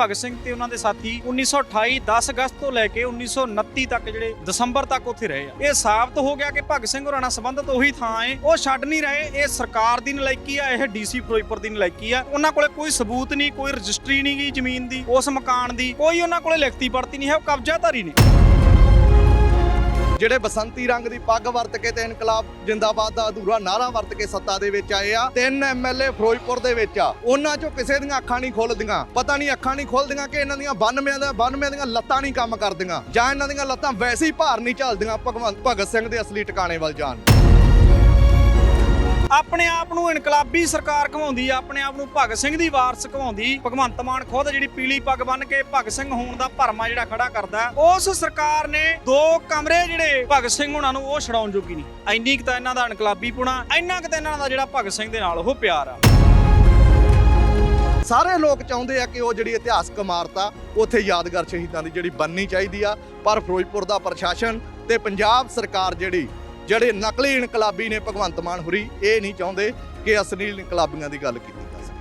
ਭਗਤ ਸਿੰਘ ਤੇ ਉਹਨਾਂ ਦੇ ਸਾਥੀ 1928 10 ਅਗਸਤ ਤੋਂ ਲੈ ਕੇ 1929 ਤੱਕ ਜਿਹੜੇ ਦਸੰਬਰ ਤੱਕ ਉੱਥੇ ਰਹੇ ਆ। ਇਹ ਸਾਬਤ ਹੋ ਗਿਆ ਕਿ ਭਗਤ ਸਿੰਘ ਹੋਰਾਂ ਨਾਲ ਸੰਬੰਧਿਤ ਉਹੀ ਥਾਂ ਹੈ ਉਹ ਛੱਡ ਨਹੀਂ ਰਹੇ। ਇਹ ਸਰਕਾਰ ਦੀ ਨਲਾਇਕੀ ਆ, ਇਹ ਡੀਸੀ ਫਿਰੋਜ਼ਪੁਰ ਦੀ ਨਲਾਇਕੀ ਆ। ਉਹਨਾਂ ਕੋਲੇ ਕੋਈ ਸਬੂਤ ਨਹੀਂ, ਕੋਈ ਰਜਿਸਟਰੀ ਨਹੀਂ ਗਈ ਜ਼ਮੀਨ ਦੀ, ਉਸ ਮਕਾਨ ਦੀ, ਕੋਈ ਉਹਨਾਂ ਕੋਲੇ ਲਿਖਤੀ ਪੜਤੀ ਨਹੀਂ ਹੈ, ਉਹ ਕਬਜ਼ਾਧਾਰੀ ਨੇ। ਜਿਹੜੇ ਬਸੰਤੀ ਰੰਗ ਦੀ ਪੱਗ ਵਰਤ ਕੇ ਤੇ ਇਨਕਲਾਬ ਜਿੰਦਾਬਾਦ ਦਾ ਅਧੂਰਾ ਨਾਰਾ ਵਰਤ ਕੇ ਸੱਤਾ ਦੇ ਵਿੱਚ ਆਏ ਆ, ਤਿੰਨ ਐਮਐਲਏ ਫਿਰੋਜ਼ਪੁਰ ਦੇ ਵਿੱਚ ਆ। ਉਹਨਾਂ ਚੋਂ ਕਿਸੇ ਦੀਆਂ ਅੱਖਾਂ ਨਹੀਂ ਖੁੱਲਦੀਆਂ। ਪਤਾ ਨਹੀਂ ਅੱਖਾਂ ਨਹੀਂ ਖੁੱਲਦੀਆਂ ਕਿ ਇਹਨਾਂ ਦੀਆਂ 92 ਦਾ 92 ਦੀਆਂ ਲੱਤਾਂ ਨਹੀਂ ਕੰਮ ਕਰਦੀਆਂ। ਜਾਂ ਇਹਨਾਂ ਦੀਆਂ ਲੱਤਾਂ ਵੈਸੇ ਹੀ ਭਾਰ ਨਹੀਂ ਝੱਲਦੀਆਂ ਭਗਵੰਤ ਭਗਤ ਸਿੰਘ ਦੇ ਅਸਲੀ ਟਿਕਾਣੇ ਵੱਲ ਜਾਣ। ਆਪਣੇ ਆਪ ਨੂੰ ਇਨਕਲਾਬੀ ਸਰਕਾਰ ਘਵਾਉਂਦੀ ਆਪਣੇ ਆਪ ਨੂੰ ਭਗਤ ਸਿੰਘ ਦੀ ਵਾਰਸ ਘਵਾਉਂਦੀ ਭਗਵੰਤ ਮਾਨ ਖੁਦ ਜਿਹੜੀ ਪੀਲੀ ਪੱਗ ਬੰਨ ਕੇ ਭਗਤ ਸਿੰਘ ਹੋਣ ਦਾ ਭਰਮਾ ਜਿਹੜਾ ਖੜਾ ਕਰਦਾ। ਉਸ ਸਰਕਾਰ ਨੇ ਦੋ ਕਮਰੇ ਜਿਹੜੇ ਭਗਤ ਸਿੰਘ ਹੋਣਾ ਨੂੰ ਉਹ ਛਡਾਉਣ ਜੋਗੀ ਨਹੀਂ। ਇੰਨੀ ਕੁ ਤਾਂ ਇਹਨਾਂ ਦਾ ਇਨਕਲਾਬੀ ਪੁਣਾ, ਇੰਨਾ ਕੁ ਤਾਂ ਇਹਨਾਂ ਦਾ ਜਿਹੜਾ ਭਗਤ ਸਿੰਘ ਦੇ ਨਾਲ ਉਹ ਪਿਆਰ ਆ। ਸਾਰੇ ਲੋਕ ਚਾਹੁੰਦੇ ਆ ਕਿ ਉਹ ਜਿਹੜੀ ਇਤਿਹਾਸਕ ਇਮਾਰਤ ਆ ਉੱਥੇ ਯਾਦਗਾਰ ਸ਼ਹੀਦਾਂ ਦੀ ਜਿਹੜੀ ਬੰਨੀ ਚਾਹੀਦੀ ਆ। ਪਰ ਫਿਰੋਜ਼ਪੁਰ ਦਾ ਪ੍ਰਸ਼ਾਸਨ ਤੇ ਪੰਜਾਬ ਸਰਕਾਰ ਜਿਹੜੀ ਜਿਹੜੇ ਨਕਲੀ ਇਨਕਲਾਬੀ ਨੇ ਭਗਵੰਤ ਮਾਨ ਹੁਰੀ, ਇਹ ਨਹੀਂ ਚਾਹੁੰਦੇ ਕਿ ਅਸਲੀ ਇਨਕਲਾਬੀਆਂ ਦੀ ਗੱਲ ਕੀਤੀ ਜਾ ਸਕੇ।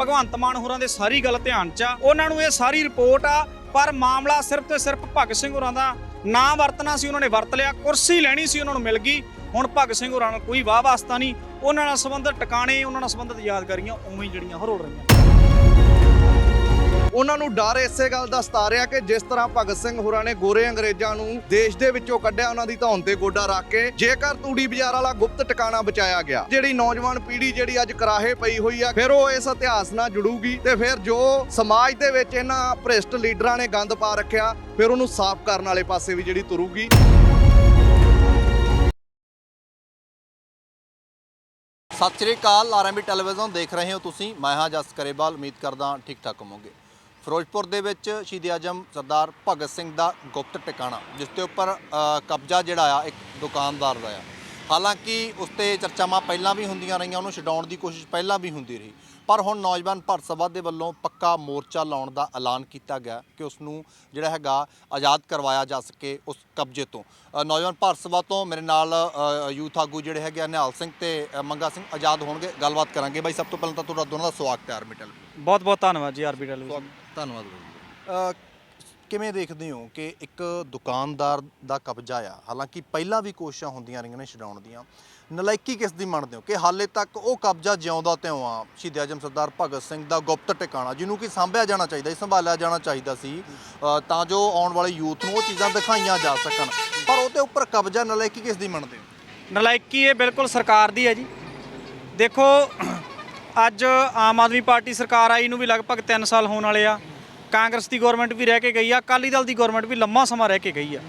ਭਗਵੰਤ ਮਾਨ ਹੋਰਾਂ ਦੇ ਸਾਰੀ ਗੱਲ ਧਿਆਨ 'ਚ ਆ। ਉਹਨਾਂ ਨੂੰ ਇਹ ਸਾਰੀ ਰਿਪੋਰਟ ਆ, ਪਰ ਮਾਮਲਾ ਸਿਰਫ ਤੇ ਸਿਰਫ ਭਗਤ ਸਿੰਘ ਹੋਰਾਂ ਦਾ ਨਾਂ ਵਰਤਣਾ ਸੀ, ਉਹਨਾਂ ਨੇ ਵਰਤ ਲਿਆ, ਕੁਰਸੀ ਲੈਣੀ ਸੀ, ਉਹਨਾਂ ਨੂੰ ਮਿਲ ਗਈ। ਹੁਣ ਭਗਤ ਸਿੰਘ ਹੋਰਾਂ ਨਾਲ ਕੋਈ ਵਾਹ ਵਾਸਤਾ ਨਹੀਂ। ਉਹਨਾਂ ਨਾਲ ਸੰਬੰਧਿਤ ਟਿਕਾਣੇ, ਉਹਨਾਂ ਨਾਲ ਸੰਬੰਧਿਤ ਯਾਦਗਾਰੀਆਂ ਉਵੇਂ ਹੀ ਜਿਹੜੀਆਂ ਹਰੋੜ ਰਹੀਆਂ। ਉਹਨਾਂ ਨੂੰ ਡਰ ਇਸੇ ਗੱਲ ਦਾ ਸਤਾਰਿਆ ਕਿ ਜਿਸ ਤਰ੍ਹਾਂ ਭਗਤ ਸਿੰਘ ਹੋਰਾਂ ਨੇ ਗੋਰੇ ਅੰਗਰੇਜ਼ਾਂ ਨੂੰ ਦੇਸ਼ ਦੇ ਵਿੱਚੋਂ ਕੱਢਿਆ, ਉਹਨਾਂ ਦੀ ਧੌਣ ਤੇ ਗੋਡਾ ਰੱਖ ਕੇ ਜੇਕਰ ਤੂੜੀ ਬਾਜ਼ਾਰ ਵਾਲਾ ਗੁਪਤ ਟਿਕਾਣਾ ਬਚਾਇਆ ਗਿਆ, ਜਿਹੜੀ ਨੌਜਵਾਨ ਪੀੜ੍ਹੀ ਜਿਹੜੀ ਅੱਜ ਕਰਾਹੇ ਪਈ ਹੋਈ ਆ, ਫਿਰ ਉਹ ਇਸ ਇਤਿਹਾਸ ਨਾਲ ਜੁੜੂਗੀ ਤੇ ਫਿਰ ਜੋ ਸਮਾਜ ਦੇ ਵਿੱਚ ਇਹਨਾਂ ਭ੍ਰਿਸ਼ਟ ਲੀਡਰਾਂ ਨੇ ਗੰਦ ਪਾ ਰੱਖਿਆ, ਫਿਰ ਉਹਨੂੰ ਸਾਫ਼ ਕਰਨ ਵਾਲੇ ਪਾਸੇ ਵੀ ਜਿਹੜੀ ਤੁਰੂਗੀ। ਸਤਿ ਸ਼੍ਰੀ ਅਕਾਲ ਆਰਐਮਬੀ ਟੈਲੀਵਿਜ਼ਨ ਦੇਖ ਰਹੇ ਹੋ ਤੁਸੀਂ, ਮੈਂ ਹਾਂ ਜਸ ਕਰੇਵਾਲ ਉਮੀਦ ਕਰਦਾ ਠੀਕ ਠਾਕ ਹੋਵੋਗੇ। ਫਿਰੋਜ਼ਪੁਰ ਦੇ ਵਿੱਚ ਸ਼ਹੀਦ ਆਜਮ ਸਰਦਾਰ ਭਗਤ ਸਿੰਘ ਦਾ ਗੁਪਤ ਟਿਕਾਣਾ, ਜਿਸ ਦੇ ਉੱਪਰ ਕਬਜ਼ਾ ਜਿਹੜਾ ਆ, ਇੱਕ ਦੁਕਾਨਦਾਰ ਦਾ ਆ। ਹਾਲਾਂਕਿ ਉਸ ਤੇ ਚਰਚਾਵਾਂ ਪਹਿਲਾਂ ਵੀ ਹੁੰਦੀਆਂ ਰਹੀਆਂ ਉਹਨੂੰ ਛਡਾਉਣ ਦੀ ਕੋਸ਼ਿਸ਼ ਪਹਿਲਾਂ ਵੀ ਹੁੰਦੀ ਰਹੀ। ਪਰ ਹੁਣ ਨੌਜਵਾਨ ਭਾਰਤ ਸਭਾ ਦੇ ਵੱਲੋਂ ਪੱਕਾ ਮੋਰਚਾ ਲਾਉਣ ਦਾ ਐਲਾਨ ਕੀਤਾ ਗਿਆ ਕਿ ਉਸ ਨੂੰ ਜਿਹੜਾ ਹੈਗਾ ਆਜ਼ਾਦ ਕਰਵਾਇਆ ਜਾ ਸਕੇ ਉਸ ਕਬਜ਼ੇ ਤੋਂ। ਨੌਜਵਾਨ ਭਾਰਤ ਸਭਾ ਤੋਂ ਮੇਰੇ ਨਾਲ ਯੂਥ ਆਗੂ ਜਿਹੜੇ ਹੈਗੇ ਨਿਹਾਲ ਸਿੰਘ ਤੇ ਮੰਗਾ ਸਿੰਘ ਆਜ਼ਾਦ ਹੋਣਗੇ। ਗੱਲਬਾਤ ਕਰਾਂਗੇ। ਬਾਈ ਸਭ ਤੋਂ ਪਹਿਲਾਂ ਤਾਂ ਤੁਹਾਡਾ ਦੋਨਾਂ ਦਾ ਸਵਾਗਤ ਹੈ ਆਰਮੀ ਟੈਲ ਬਹੁਤ ਬਹੁਤ ਧੰਨਵਾਦ ਜੀ ਆਰਬੀ ਟੈਲੀਵਿਜ਼ਨ। ਧੰਨਵਾਦ। ਕਿਵੇਂ ਦੇਖਦੇ ਹੋ ਕਿ ਇੱਕ ਦੁਕਾਨਦਾਰ ਦਾ ਕਬਜ਼ਾ ਆ? ਹਾਲਾਂਕਿ ਪਹਿਲਾਂ ਵੀ ਕੋਸ਼ਿਸ਼ਾਂ ਹੁੰਦੀਆਂ ਰਹੀਆਂ ਨੇ ਛਡਾਉਣ ਦੀਆਂ। ਨਲਾਇਕੀ ਕਿਸ ਦੀ ਮੰਨਦੇ ਹੋ ਕਿ ਹਾਲੇ ਤੱਕ ਉਹ ਕਬਜ਼ਾ ਜਿਉਂਦਾ ਤਿਉਂ ਆ ਸ਼ਹੀਦ ਆਜਮ ਸਰਦਾਰ ਭਗਤ ਸਿੰਘ ਦਾ ਗੁਪਤ ਟਿਕਾਣਾ ਜਿਹਨੂੰ ਕਿ ਸਾਂਭਿਆ ਜਾਣਾ ਚਾਹੀਦਾ ਸੀ ਸੰਭਾਲਿਆ ਜਾਣਾ ਚਾਹੀਦਾ ਸੀ ਅ, ਤਾਂ ਜੋ ਆਉਣ ਵਾਲੇ ਯੂਥ ਨੂੰ ਉਹ ਚੀਜ਼ਾਂ ਦਿਖਾਈਆਂ ਜਾ ਸਕਣ। ਪਰ ਉਹਦੇ ਉੱਪਰ ਕਬਜ਼ਾ ਨਲਾਇਕੀ ਕਿਸ ਦੀ ਮੰਨਦੇ ਹੋ? ਨਲਾਇਕੀ ਇਹ ਬਿਲਕੁਲ ਸਰਕਾਰ ਦੀ ਹੈ ਜੀ। ਦੇਖੋ ਅੱਜ ਆਮ ਆਦਮੀ ਪਾਰਟੀ ਸਰਕਾਰ ਆਈ ਨੂੰ ਵੀ ਲਗਭਗ 3 ਸਾਲ ਹੋਣ ਵਾਲੇ ਆ। ਕਾਂਗਰਸ ਦੀ ਗਵਰਨਮੈਂਟ ਵੀ ਰਹਿ ਕੇ ਗਈ ਆ, ਅਕਾਲੀ ਦਲ ਦੀ ਗਵਰਨਮੈਂਟ ਵੀ ਲੰਮਾ ਸਮਾਂ ਰਹਿ ਕੇ ਗਈ ਆ।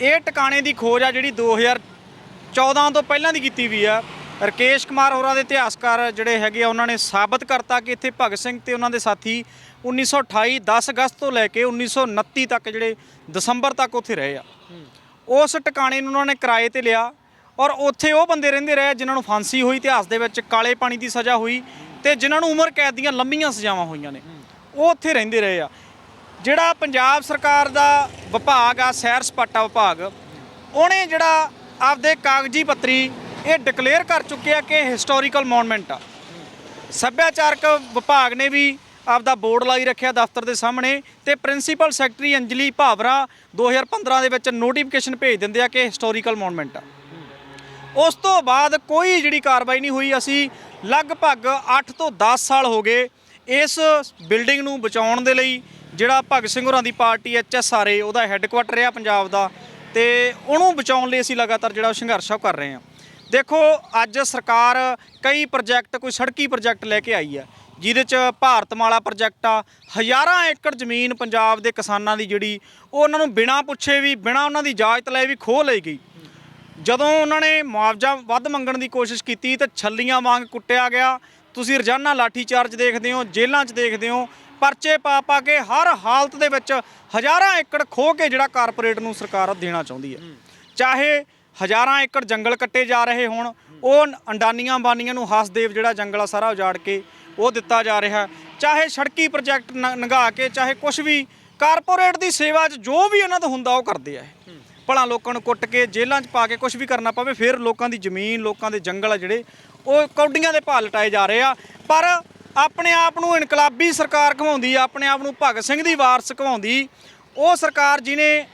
ਇਹ ਟਿਕਾਣੇ ਦੀ ਖੋਜ ਆ ਜਿਹੜੀ 2014 ਤੋਂ ਪਹਿਲਾਂ ਦੀ ਕੀਤੀ ਵੀ ਆ। ਰਕੇਸ਼ ਕੁਮਾਰ ਹੋਰਾਂ ਦੇ ਇਤਿਹਾਸਕਾਰ ਜਿਹੜੇ ਹੈਗੇ ਆ, ਉਹਨਾਂ ਨੇ ਸਾਬਤ ਕਰਤਾ ਕਿ ਇੱਥੇ ਭਗਤ ਸਿੰਘ ਤੇ ਉਹਨਾਂ ਦੇ ਸਾਥੀ 1928 10 ਅਗਸਤ ਤੋਂ ਲੈ ਕੇ 1929 ਤੱਕ ਜਿਹੜੇ ਦਸੰਬਰ ਤੱਕ ਉੱਥੇ ਰਹੇ ਆ। ਉਸ ਟਿਕਾਣੇ ਨੂੰ ਉਹਨਾਂ ਨੇ ਕਿਰਾਏ ਤੇ ਲਿਆ ਔਰ ਉੱਥੇ ਉਹ ਬੰਦੇ ਰਹਿੰਦੇ ਰਹੇ ਜਿਨ੍ਹਾਂ ਨੂੰ ਫਾਂਸੀ ਹੋਈ, ਇਤਿਹਾਸ ਦੇ ਵਿੱਚ ਕਾਲੇ ਪਾਣੀ ਦੀ ਸਜ਼ਾ ਹੋਈ ਤੇ ਜਿਨ੍ਹਾਂ ਨੂੰ ਉਮਰ ਕੈਦ ਦੀਆਂ ਲੰਮੀਆਂ ਸਜ਼ਾਵਾਂ ਹੋਈਆਂ ਨੇ। ਉਹ ਉੱਥੇ ਰਹਿੰਦੇ ਰਹੇ ਆ। ਜਿਹੜਾ ਪੰਜਾਬ ਸਰਕਾਰ ਦਾ ਵਿਭਾਗ ਆ, ਸੈਰ ਸਪਾਟਾ ਵਿਭਾਗ, ਉਹਨੇ ਜਿਹੜਾ ਆਪਦੇ ਕਾਗਜ਼ੀ ਪੱਤਰੀ ਇਹ ਡਿਕਲੇਅਰ ਕਰ ਚੁੱਕਿਆ ਕਿ ਹਿਸਟੋਰੀਕਲ ਮੌਨੂਮੈਂਟ ਆ। ਸੱਭਿਆਚਾਰਕ ਵਿਭਾਗ ਨੇ ਵੀ ਆਪਦਾ ਬੋਰਡ ਲਾਈ ਰੱਖਿਆ ਦਫ਼ਤਰ ਦੇ ਸਾਹਮਣੇ ਤੇ ਪ੍ਰਿੰਸੀਪਲ ਸੈਕਟਰੀ ਅੰਜਲੀ ਭਾਵਰਾ 2015 ਦੇ ਵਿੱਚ ਨੋਟੀਫਿਕੇਸ਼ਨ ਭੇਜ ਦਿੰਦੇ ਆ ਕਿ ਹਿਸਟੋਰੀਕਲ ਮੌਨੂਮੈਂਟ ਆ। ਉਸ ਤੋਂ ਬਾਅਦ ਕੋਈ ਜਿਹੜੀ ਕਾਰਵਾਈ ਨਹੀਂ ਹੋਈ। ਅਸੀਂ ਲਗਭਗ 8 ਤੋਂ 10 ਸਾਲ ਹੋ ਗਏ ਇਸ ਬਿਲਡਿੰਗ ਨੂੰ ਬਚਾਉਣ ਦੇ ਲਈ ਜਿਹੜਾ ਭਗਤ ਸਿੰਘ ਹੋਰਾਂ ਦੀ ਪਾਰਟੀ ਐਚਐਸਆਰਏ, ਉਹਦਾ ਹੈੱਡਕੁਆਟਰ ਆ ਪੰਜਾਬ ਦਾ ਤੇ ਉਹਨੂੰ ਬਚਾਉਣ ਲਈ ਅਸੀਂ ਲਗਾਤਾਰ ਜਿਹੜਾ ਸੰਘਰਸ਼ ਆ ਉਹ ਕਰ ਰਹੇ ਹਾਂ। ਦੇਖੋ, ਅੱਜ ਸਰਕਾਰ ਕਈ ਪ੍ਰੋਜੈਕਟ ਕੋਈ ਸੜਕੀ ਪ੍ਰੋਜੈਕਟ ਲੈ ਕੇ ਆਈ ਆ, ਜਿਹਦੇ ਚ ਭਾਰਤਮਾਲਾ ਪ੍ਰੋਜੈਕਟ ਆ, ਹਜ਼ਾਰਾਂ ਏਕੜ ਜ਼ਮੀਨ ਪੰਜਾਬ ਦੇ ਕਿਸਾਨਾਂ ਦੀ ਜਿਹੜੀ ਉਹ ਉਹਨਾਂ ਨੂੰ ਬਿਨਾਂ ਪੁੱਛੇ ਵੀ, ਬਿਨਾਂ ਉਹਨਾਂ ਦੀ ਇਜਾਜ਼ਤ ਲਏ ਵੀ ਖੋਹ ਲਈ ਗਈ। ਜਦੋਂ ਉਹਨਾਂ ਨੇ ਮੁਆਵਜ਼ਾ ਵੱਧ ਮੰਗਣ ਦੀ ਕੋਸ਼ਿਸ਼ ਕੀਤੀ ਤਾਂ ਛੱਲੀਆਂ ਵਾਂਗ ਕੁੱਟਿਆ ਗਿਆ ਤੁਸੀਂ ਰੋਜ਼ਾਨਾ ਲਾਠੀ ਚਾਰਜ ਦੇਖਦੇ ਹੋ, ਜੇਲ੍ਹਾਂ 'ਚ ਦੇਖਦੇ ਹੋ, ਪਰਚੇ ਪਾ ਪਾ ਕੇ ਹਰ ਹਾਲਤ ਦੇ ਵਿੱਚ ਹਜ਼ਾਰਾਂ ਏਕੜ ਖੋਹ ਕੇ ਜਿਹੜਾ ਕਾਰਪੋਰੇਟ ਨੂੰ ਸਰਕਾਰ ਦੇਣਾ ਚਾਹੁੰਦੀ ਹੈ। ਚਾਹੇ ਹਜ਼ਾਰਾਂ ਏਕੜ ਜੰਗਲ ਕੱਟੇ ਜਾ ਰਹੇ ਹੋਣ, ਉਹ ਅੰਡਾਨੀਆਂ ਬਾਨੀਆਂ ਨੂੰ ਹਸਦੇਵ ਜਿਹੜਾ ਜੰਗਲ ਆ ਸਾਰਾ ਉਜਾੜ ਕੇ ਉਹ ਦਿੱਤਾ ਜਾ ਰਿਹਾ। ਚਾਹੇ ਸੜਕੀ ਪ੍ਰੋਜੈਕਟ ਨੰਗਾ ਕੇ, ਚਾਹੇ ਕੁਝ ਵੀ, ਕਾਰਪੋਰੇਟ ਦੀ ਸੇਵਾ 'ਚ ਜੋ ਵੀ ਇਹਨਾਂ ਦਾ ਹੁੰਦਾ ਉਹ ਕਰਦੇ ਆ ਭਲਾ ਲੋਕਾਂ ਨੂੰ ਕੁੱਟ ਕੇ ਜੇਲ੍ਹਾਂ 'ਚ ਪਾ ਕੇ ਕੁਝ ਵੀ ਕਰਨਾ ਪਵੇ, ਫਿਰ ਲੋਕਾਂ ਦੀ ਜ਼ਮੀਨ, ਲੋਕਾਂ ਦੇ ਜੰਗਲ ਆ ਜਿਹੜੇ ਉਹ ਕੌਡੀਆਂ ਦੇ ਭਾਅ ਲਟਾਏ ਜਾ ਰਹੇ ਆ। ਪਰ ਆਪਣੇ ਆਪ ਨੂੰ ਇਨਕਲਾਬੀ ਸਰਕਾਰ ਘਵਾਉਂਦੀ ਆਪਣੇ ਆਪ ਨੂੰ ਭਗਤ ਸਿੰਘ ਦੀ ਵਾਰਸ ਘਵਾਉਂਦੀ ਉਹ ਸਰਕਾਰ ਜਿਨੇ